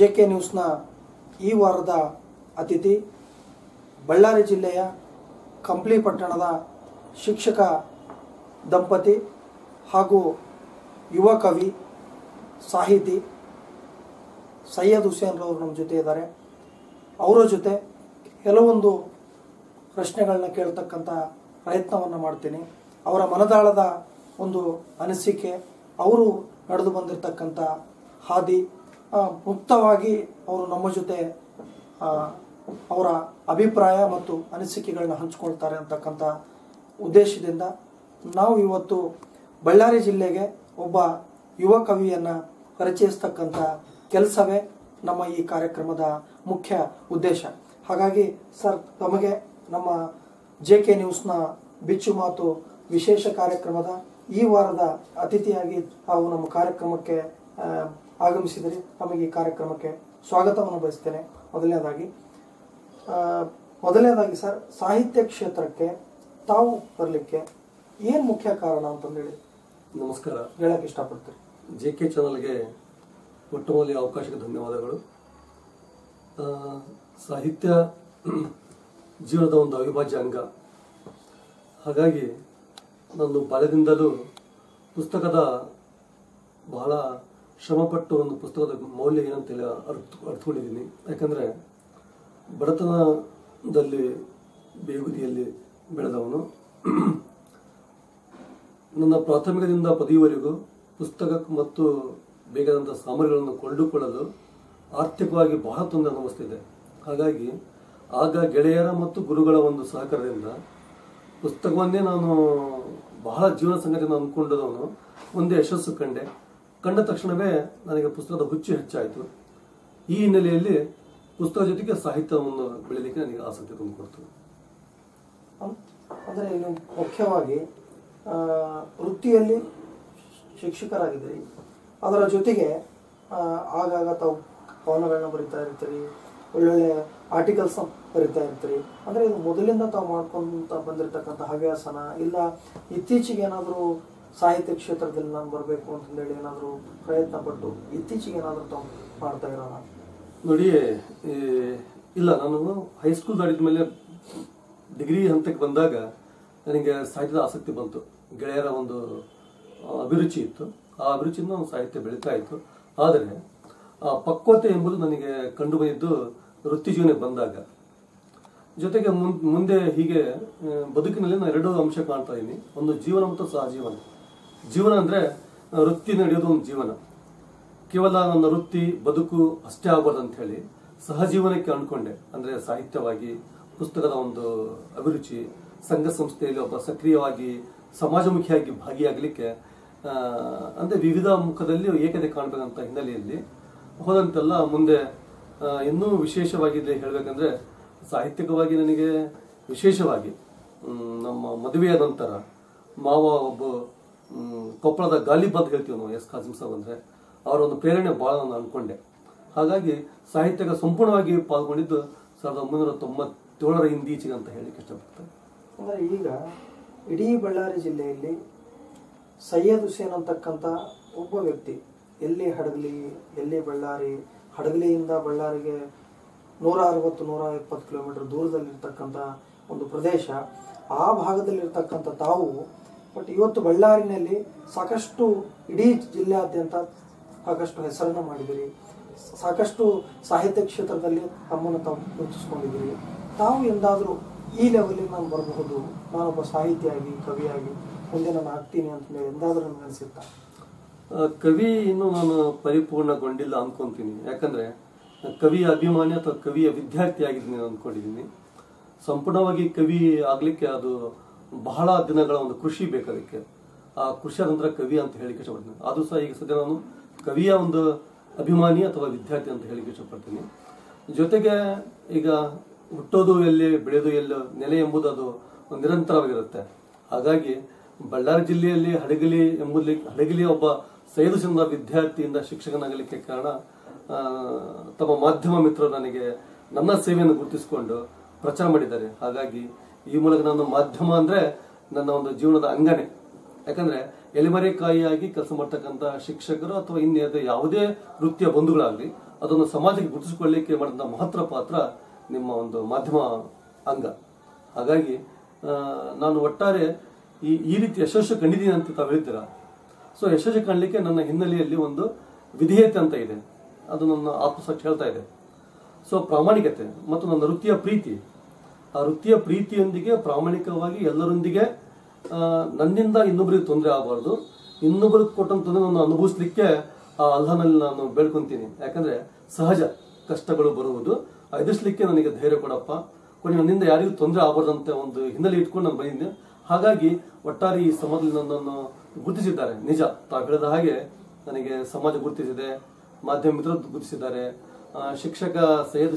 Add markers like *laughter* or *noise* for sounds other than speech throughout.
J K ನ್ಯೂಸ್ನ ಈ ವಾರದ ಅತಿಥಿ, ಬಳ್ಳಾರಿ ಜಿಲ್ಲೆಯ ಕಂಪ್ಲಿ ಪಟ್ಟಣದ ಶಿಕ್ಷಕ ದಂಪತಿ ಹಾಗೂ ಯುವ ಕವಿ, ಸಾಹಿತಿ ಸೈಯದ್ ಹುಸೇನ್ ರವರು ನಮ್ಮ ಜೊತೆ ಇದ್ದಾರೆ. ಅವರ ಜೊತೆ ಕೆಲವೊಂದು ಪ್ರಶ್ನೆಗಳನ್ನ ಕೇಳ್ತಕ್ಕಂಥ ಪ್ರಯತ್ನವನ್ನು ಮಾಡ್ತೀನಿ. ಅವರ ಮನದಾಳದ ಒಂದು ಅನಿಸಿಕೆ, ಅವರು ನಡೆದು ಬಂದಿರತಕ್ಕಂಥ ಹಾದಿ ಮುಕ್ತವಾಗಿ ಅವರು ನಮ್ಮ ಜೊತೆ ಅವರ ಅಭಿಪ್ರಾಯ ಮತ್ತು ಅನಿಸಿಕೆಗಳನ್ನ ಹಂಚ್ಕೊಳ್ತಾರೆ ಅಂತಕ್ಕಂಥ ಉದ್ದೇಶದಿಂದ ನಾವು ಇವತ್ತು ಬಳ್ಳಾರಿ ಜಿಲ್ಲೆಗೆ ಒಬ್ಬ ಯುವ ಕವಿಯನ್ನು ಪರಿಚಯಿಸ್ತಕ್ಕಂಥ ಕೆಲಸವೇ ನಮ್ಮ ಈ ಕಾರ್ಯಕ್ರಮದ ಮುಖ್ಯ ಉದ್ದೇಶ. ಹಾಗಾಗಿ ಸರ್, ತಮಗೆ ನಮ್ಮ ಜೆ ಕೆ ನ್ಯೂಸ್ನ ಬಿಚ್ಚು ಮಾತು ವಿಶೇಷ ಕಾರ್ಯಕ್ರಮದ ಈ ವಾರದ ಅತಿಥಿಯಾಗಿ ತಾವು ನಮ್ಮ ಕಾರ್ಯಕ್ರಮಕ್ಕೆ ಆಗಮಿಸಿದರೆ ತಮಗೆ ಈ ಕಾರ್ಯಕ್ರಮಕ್ಕೆ ಸ್ವಾಗತವನ್ನು ಬಯಸ್ತೇನೆ. ಮೊದಲನೇದಾಗಿ ಮೊದಲನೇದಾಗಿ ಸರ್ ಸಾಹಿತ್ಯ ಕ್ಷೇತ್ರಕ್ಕೆ ತಾವು ಬರಲಿಕ್ಕೆ ಏನು ಮುಖ್ಯ ಕಾರಣ ಅಂತಂದೇಳಿ ನಮಸ್ಕಾರ. ಹೇಳಕ್ಕೆ ಇಷ್ಟಪಡ್ತೀರಿ? ಜೆ ಕೆ ಚಾನಲ್ಗೆ ಮೊಟ್ಟ ಮೊದಲಿಗೆ ಅವಕಾಶಕ್ಕೆ ಧನ್ಯವಾದಗಳು. ಸಾಹಿತ್ಯ *clears throat* ಜೀವನದ ಒಂದು ಅವಿಭಾಜ್ಯ ಅಂಗ. ಹಾಗಾಗಿ ನಾನು ಬಾಲ್ಯದಿಂದಲೂ ಪುಸ್ತಕದ ಬಹಳ ಶ್ರಮಪಟ್ಟು ಒಂದು ಪುಸ್ತಕದ ಮೌಲ್ಯ ಏನಂತ ಹೇಳಿ ಅರ್ಥ, ಅರ್ಥಕೊಂಡಿದ್ದೀನಿ. ಯಾಕಂದರೆ ಬಡತನದಲ್ಲಿ ಬೇಗುದಿಯಲ್ಲಿ ಬೆಳೆದವನು. ನನ್ನ ಪ್ರಾಥಮಿಕದಿಂದ ಪದವಿವರೆಗೂ ಪುಸ್ತಕ ಮತ್ತು ಬೇಕಾದಂಥ ಸಾಮಗ್ರಿಗಳನ್ನು ಕೊಂಡುಕೊಳ್ಳಲು ಆರ್ಥಿಕವಾಗಿ ಬಹಳ ತೊಂದರೆ ಅನುಭವಿಸ್ತಿದೆ ಹಾಗಾಗಿ ಆಗ ಗೆಳೆಯರ ಮತ್ತು ಗುರುಗಳ ಒಂದು ಸಹಕಾರದಿಂದ ಪುಸ್ತಕವನ್ನೇ ನಾನು ಬಹಳ ಜೀವನ ಸಂಗತಿಯನ್ನು ಅಂದ್ಕೊಂಡದವನು ಮುಂದೆ ಯಶಸ್ಸು ಕಂಡೆ. ಕಂಡ ತಕ್ಷಣವೇ ನನಗೆ ಪುಸ್ತಕದ ಹುಚ್ಚು ಹೆಚ್ಚಾಯಿತು. ಈ ಹಿನ್ನೆಲೆಯಲ್ಲಿ ಪುಸ್ತಕ ಜೊತೆಗೆ ಸಾಹಿತ್ಯವನ್ನು ಬೆಳೀಲಿಕ್ಕೆ ನನಗೆ ಆಸಕ್ತಿ ತಂದುಕೊಡ್ತು ಅಂದರೆ ನೀವು ಮುಖ್ಯವಾಗಿ ವೃತ್ತಿಯಲ್ಲಿ ಶಿಕ್ಷಕರಾಗಿದ್ದೀರಿ. ಅದರ ಜೊತೆಗೆ ಆಗಾಗ ತಾವು ಕವನಗಳನ್ನ ಬರಿತಾ ಇರ್ತೀರಿ, ಒಳ್ಳೊಳ್ಳೆ ಆರ್ಟಿಕಲ್ಸ್ ಬರಿತಾ ಇರ್ತೀರಿ. ಅಂದರೆ ಇದು ಮೊದಲಿಂದ ತಾವು ಮಾಡ್ಕೊಂತ ಬಂದಿರತಕ್ಕಂಥ ಹವ್ಯಾಸನ, ಇಲ್ಲ ಇತ್ತೀಚೆಗೆ ಏನಾದರೂ ಸಾಹಿತ್ಯ ಕ್ಷೇತ್ರದಲ್ಲಿ ನಾನು ಬರಬೇಕು ಅಂತಂದೇಳಿ ಏನಾದರೂ ಪ್ರಯತ್ನ ಪಟ್ಟು ಇತ್ತೀಚೆಗೆ ಏನಾದರೂ ತಾವು ಮಾಡ್ತಾ ಇರೋಣ? ನೋಡಿ ಇಲ್ಲ, ನಾನು ಹೈಸ್ಕೂಲ್ ದಾಡಿದ ಮೇಲೆ ಡಿಗ್ರಿ ಹಂತಕ್ಕೆ ಬಂದಾಗ ನನಗೆ ಸಾಹಿತ್ಯದ ಆಸಕ್ತಿ ಬಂತು. ಗೆಳೆಯರ ಒಂದು ಅಭಿರುಚಿ ಇತ್ತು. ಆ ಅಭಿರುಚಿಯಿಂದ ನಾನು ಸಾಹಿತ್ಯ ಬೆಳೀತಾ ಇತ್ತು. ಆದರೆ, ಆ ಪಕ್ವತೆ ಎಂಬುದು ನನಗೆ ಕಂಡು ಬಂದಿದ್ದು ವೃತ್ತಿ ಜೀವನಕ್ಕೆ ಬಂದಾಗ. ಜೊತೆಗೆ ಮುಂದೆ ಹೀಗೆ ಬದುಕಿನಲ್ಲಿ ನಾನು ಎರಡು ಅಂಶ ಕಾಣ್ತಾ ಇದ್ದೀನಿ. ಒಂದು ಜೀವನ ಮತ್ತು ಸಹಜೀವನ. ಜೀವನ ಅಂದ್ರೆ ವೃತ್ತಿ ನಡೆಯೋದು ಒಂದು ಜೀವನ. ಕೇವಲ ನನ್ನ ವೃತ್ತಿ, ಬದುಕು ಅಷ್ಟೇ ಆಗ್ಬಾರ್ದು ಅಂತ ಹೇಳಿ ಸಹಜೀವನಕ್ಕೆ ಅಂದ್ಕೊಂಡೆ ಅಂದ್ರೆ ಸಾಹಿತ್ಯವಾಗಿ, ಪುಸ್ತಕದ ಒಂದು ಅಭಿರುಚಿ, ಸಂಘ ಸಂಸ್ಥೆಯಲ್ಲಿ ಒಬ್ಬ ಸಕ್ರಿಯವಾಗಿ, ಸಮಾಜಮುಖಿಯಾಗಿ ಭಾಗಿಯಾಗಲಿಕ್ಕೆ ಅಂದರೆ ವಿವಿಧ ಮುಖದಲ್ಲಿ ಏಕತೆ ಕಾಣಬೇಕಂತ ಹಿನ್ನೆಲೆಯಲ್ಲಿ ಹೋದಂತೆಲ್ಲ ಮುಂದೆ ಇನ್ನೂ ವಿಶೇಷವಾಗಿ ಹೇಳಬೇಕಂದ್ರೆ ಸಾಹಿತ್ಯಿಕವಾಗಿ ನನಗೆ ವಿಶೇಷವಾಗಿ ನಮ್ಮ ಮದುವೆಯ ನಂತರ ಮಾವ ಒಬ್ಬ ಕೊಪ್ಪಳದ ಗಾಲಿ ಅಂತ ಹೇಳ್ತೀವಿ ನಾವು, ಎಸ್ ಕಾಸಿಂ ಸಾಬ್ ಅಂದರೆ. ಅವರ ಒಂದು ಪ್ರೇರಣೆ ಬಹಳ ನಾನು ಅನ್ಕೊಂಡೆ. ಹಾಗಾಗಿ ಸಾಹಿತ್ಯಕ್ಕೆ ಸಂಪೂರ್ಣವಾಗಿ ಪಾಲ್ಗೊಂಡಿದ್ದು ಸಾವಿರದ ಒಂಬೈನೂರ ತೊಂಬತ್ತೇಳರ ಇಂದೀಚೆಗೆ ಅಂತ ಹೇಳಿಕ್ಕೆ ಇಷ್ಟಪಡ್ತೇನೆ. ಅಂದರೆ ಈಗ ಇಡೀ ಬಳ್ಳಾರಿ ಜಿಲ್ಲೆಯಲ್ಲಿ ಸೈಯದ್ ಹುಸೇನ್ ಅಂತಕ್ಕಂಥ ಒಬ್ಬ ವ್ಯಕ್ತಿ, ಎಲ್ಲಿ ಹಡಗಲಿ, ಎಲ್ಲಿ ಬಳ್ಳಾರಿ, ಹಡಗಲಿಯಿಂದ ಬಳ್ಳಾರಿಗೆ ನೂರ ಅರವತ್ತು ನೂರ ಎಪ್ಪತ್ತು ಕಿಲೋಮೀಟರ್ ದೂರದಲ್ಲಿರ್ತಕ್ಕಂಥ ಒಂದು ಪ್ರದೇಶ, ಆ ಭಾಗದಲ್ಲಿರ್ತಕ್ಕಂಥ ತಾವು ಬಟ್ ಇವತ್ತು ಬಳ್ಳಾರಿನಲ್ಲಿ ಸಾಕಷ್ಟು ಇಡೀ ಜಿಲ್ಲೆಯಾದ್ಯಂತ ಸಾಕಷ್ಟು ಹೆಸರನ್ನು ಮಾಡಿದಿರಿ ಸಾಕಷ್ಟು ಸಾಹಿತ್ಯ ಕ್ಷೇತ್ರದಲ್ಲಿ ತಮ್ಮನ್ನು ತಾವು ಗುರುತಿಸ್ಕೊಂಡಿದ್ದೀರಿ. ತಾವು ಎಂದಾದರೂ ಈ ಲೆವೆಲಿಗೆ ನಾನು ಬರಬಹುದು. ನಾನೊಬ್ಬ ಸಾಹಿತಿಯಾಗಿ, ಕವಿಯಾಗಿ ಮುಂದೆ ನಾನು ಆಗ್ತೀನಿ ಅಂತ ಎಂದಾದರೂ ನನಗೆ ಅನಿಸುತ್ತಾ? ಕವಿ ಇನ್ನೂ ನಾನು ಪರಿಪೂರ್ಣಗೊಂಡಿಲ್ಲ ಅನ್ಕೊಂತೀನಿ. ಯಾಕಂದ್ರೆ ಕವಿಯ ಅಭಿಮಾನಿ ಅಥವಾ ಕವಿಯ ವಿದ್ಯಾರ್ಥಿ ಆಗಿದ್ದೀನಿ ಅಂದ್ಕೊಂಡಿದ್ದೀನಿ. ಸಂಪೂರ್ಣವಾಗಿ ಕವಿ ಆಗಲಿಕ್ಕೆ ಅದು ಬಹಳ ದಿನಗಳ ಒಂದು ಕೃಷಿ ಬೇಕಾದಕ್ಕೆ ಆ ಕೃಷಿ ನಂತರ ಕವಿ ಅಂತ ಹೇಳಿಕ್ಕೆ ಇಷ್ಟಪಡ್ತೀನಿ ಅದು ಸಹ ಈಗ ಸದ್ಯ ನಾನು ಕವಿಯ ಒಂದು ಅಭಿಮಾನಿ ಅಥವಾ ವಿದ್ಯಾರ್ಥಿ ಅಂತ ಹೇಳಿಕ್ಕೆ ಇಷ್ಟಪಡ್ತೀನಿ ಜೊತೆಗೆ ಈಗ ಹುಟ್ಟೋದು ಎಲ್ಲಿ, ಬೆಳೆದು ಎಲ್ಲಿ, ನೆಲೆ ಎಂಬುದು ಅದು ನಿರಂತರವಾಗಿರುತ್ತೆ. ಹಾಗಾಗಿ ಬಳ್ಳಾರಿ ಜಿಲ್ಲೆಯಲ್ಲಿ ಹಡಗಲಿ ಎಂಬುದಲಿ, ಹಡಗಲಿ ಒಬ್ಬ ಸೈದು ಚಂದ್ರ ವಿದ್ಯಾರ್ಥಿಯಿಂದ ಶಿಕ್ಷಕನಾಗಲಿಕ್ಕೆ ಕಾರಣ ತಮ್ಮ ಮಾಧ್ಯಮ ಮಿತ್ರರು ನನಗೆ ನನ್ನ ಸೇವೆಯನ್ನು ಗುರುತಿಸಿಕೊಂಡು ಪ್ರಚಾರ ಮಾಡಿದ್ದಾರೆ. ಹಾಗಾಗಿ ಈ ಮೂಲಕ ನಾನು ಮಾಧ್ಯಮ ಅಂದ್ರೆ ನನ್ನ ಒಂದು ಜೀವನದ ಅಂಗನೆ. ಯಾಕಂದ್ರೆ ಎಲೆಮರೆಕಾಯಿಯಾಗಿ ಕೆಲಸ ಮಾಡ್ತಕ್ಕಂಥ ಶಿಕ್ಷಕರು ಅಥವಾ ಇನ್ನೇ ಯಾವುದೇ ವೃತ್ತಿಯ ಬಂಧುಗಳಾಗಲಿ, ಅದನ್ನು ಸಮಾಜಕ್ಕೆ ಗುರುತಿಸಿಕೊಳ್ಳಿಕ್ಕೆ ಮಾಡಿದಂಥ ಮಹತ್ವ ಪಾತ್ರ ನಿಮ್ಮ ಒಂದು ಮಾಧ್ಯಮ ಅಂಗ. ಹಾಗಾಗಿ ನಾನು ಒಟ್ಟಾರೆ ಈ ಈ ರೀತಿ ಯಶಸ್ಸು ಕಂಡಿದ್ದೀನಿ ಅಂತ ತಾವು ಹೇಳ್ತೀರಾ ಸೊ, ಯಶಸ್ಸು ಕಾಣಲಿಕ್ಕೆ ನನ್ನ ಹಿನ್ನೆಲೆಯಲ್ಲಿ ಒಂದು ವಿಧೇಯತೆ ಅಂತ ಇದೆ. ಅದು ನನ್ನ ಆತ್ಮಸಾಕ್ಷಿ ಹೇಳ್ತಾ ಇದೆ. ಸೊ, ಪ್ರಾಮಾಣಿಕತೆ ಮತ್ತು ನನ್ನ ವೃತ್ತಿಯ ಪ್ರೀತಿ ಆ ವೃತ್ತಿಯ ಪ್ರೀತಿಯೊಂದಿಗೆ, ಪ್ರಾಮಾಣಿಕವಾಗಿ ಎಲ್ಲರೊಂದಿಗೆ ನನ್ನಿಂದ ಇನ್ನೊಬ್ಬರಿಗೆ ತೊಂದರೆ ಆಗಬಾರ್ದು. ಇನ್ನೊಬ್ಬರಿಗೆ ಕೊಟ್ಟಂತ ತೊಂದರೆ ನಾನು ಅನುಭವಿಸ್ಲಿಕ್ಕೆ ಆ ಅಲ್ಲಾನಲ್ಲಿ ನಾನು ಬೇಡ್ಕೊಂತೀನಿ. ಯಾಕಂದ್ರೆ ಸಹಜ ಕಷ್ಟಗಳು ಬರುವುದು. ಎದುರಿಸ್ಲಿಕ್ಕೆ ನನಗೆ ಧೈರ್ಯ ಕೊಡಪ್ಪ. ಕೊನೆ ನನ್ನಿಂದ ಯಾರಿಗೂ ತೊಂದರೆ ಆಗಬಾರ್ದಂತ ಒಂದು ಹಿನ್ನೆಲೆ ಇಟ್ಕೊಂಡು ನಾನು ಬಂದಿದ್ದೆ. ಹಾಗಾಗಿ ಒಟ್ಟಾರೆ ಈ ಸಮಾಜದಲ್ಲಿ ನನ್ನನ್ನು ಗುರುತಿಸಿದ್ದಾರೆ. ನಿಜ, ತಾವು ಹೇಳಿದ ಹಾಗೆ ನನಗೆ ಸಮಾಜ ಗುರುತಿಸಿದೆ, ಮಾಧ್ಯಮ ಮಿತ್ರ ಗುರುತಿಸಿದ್ದಾರೆ. ಶಿಕ್ಷಕ ಸೈಯದ್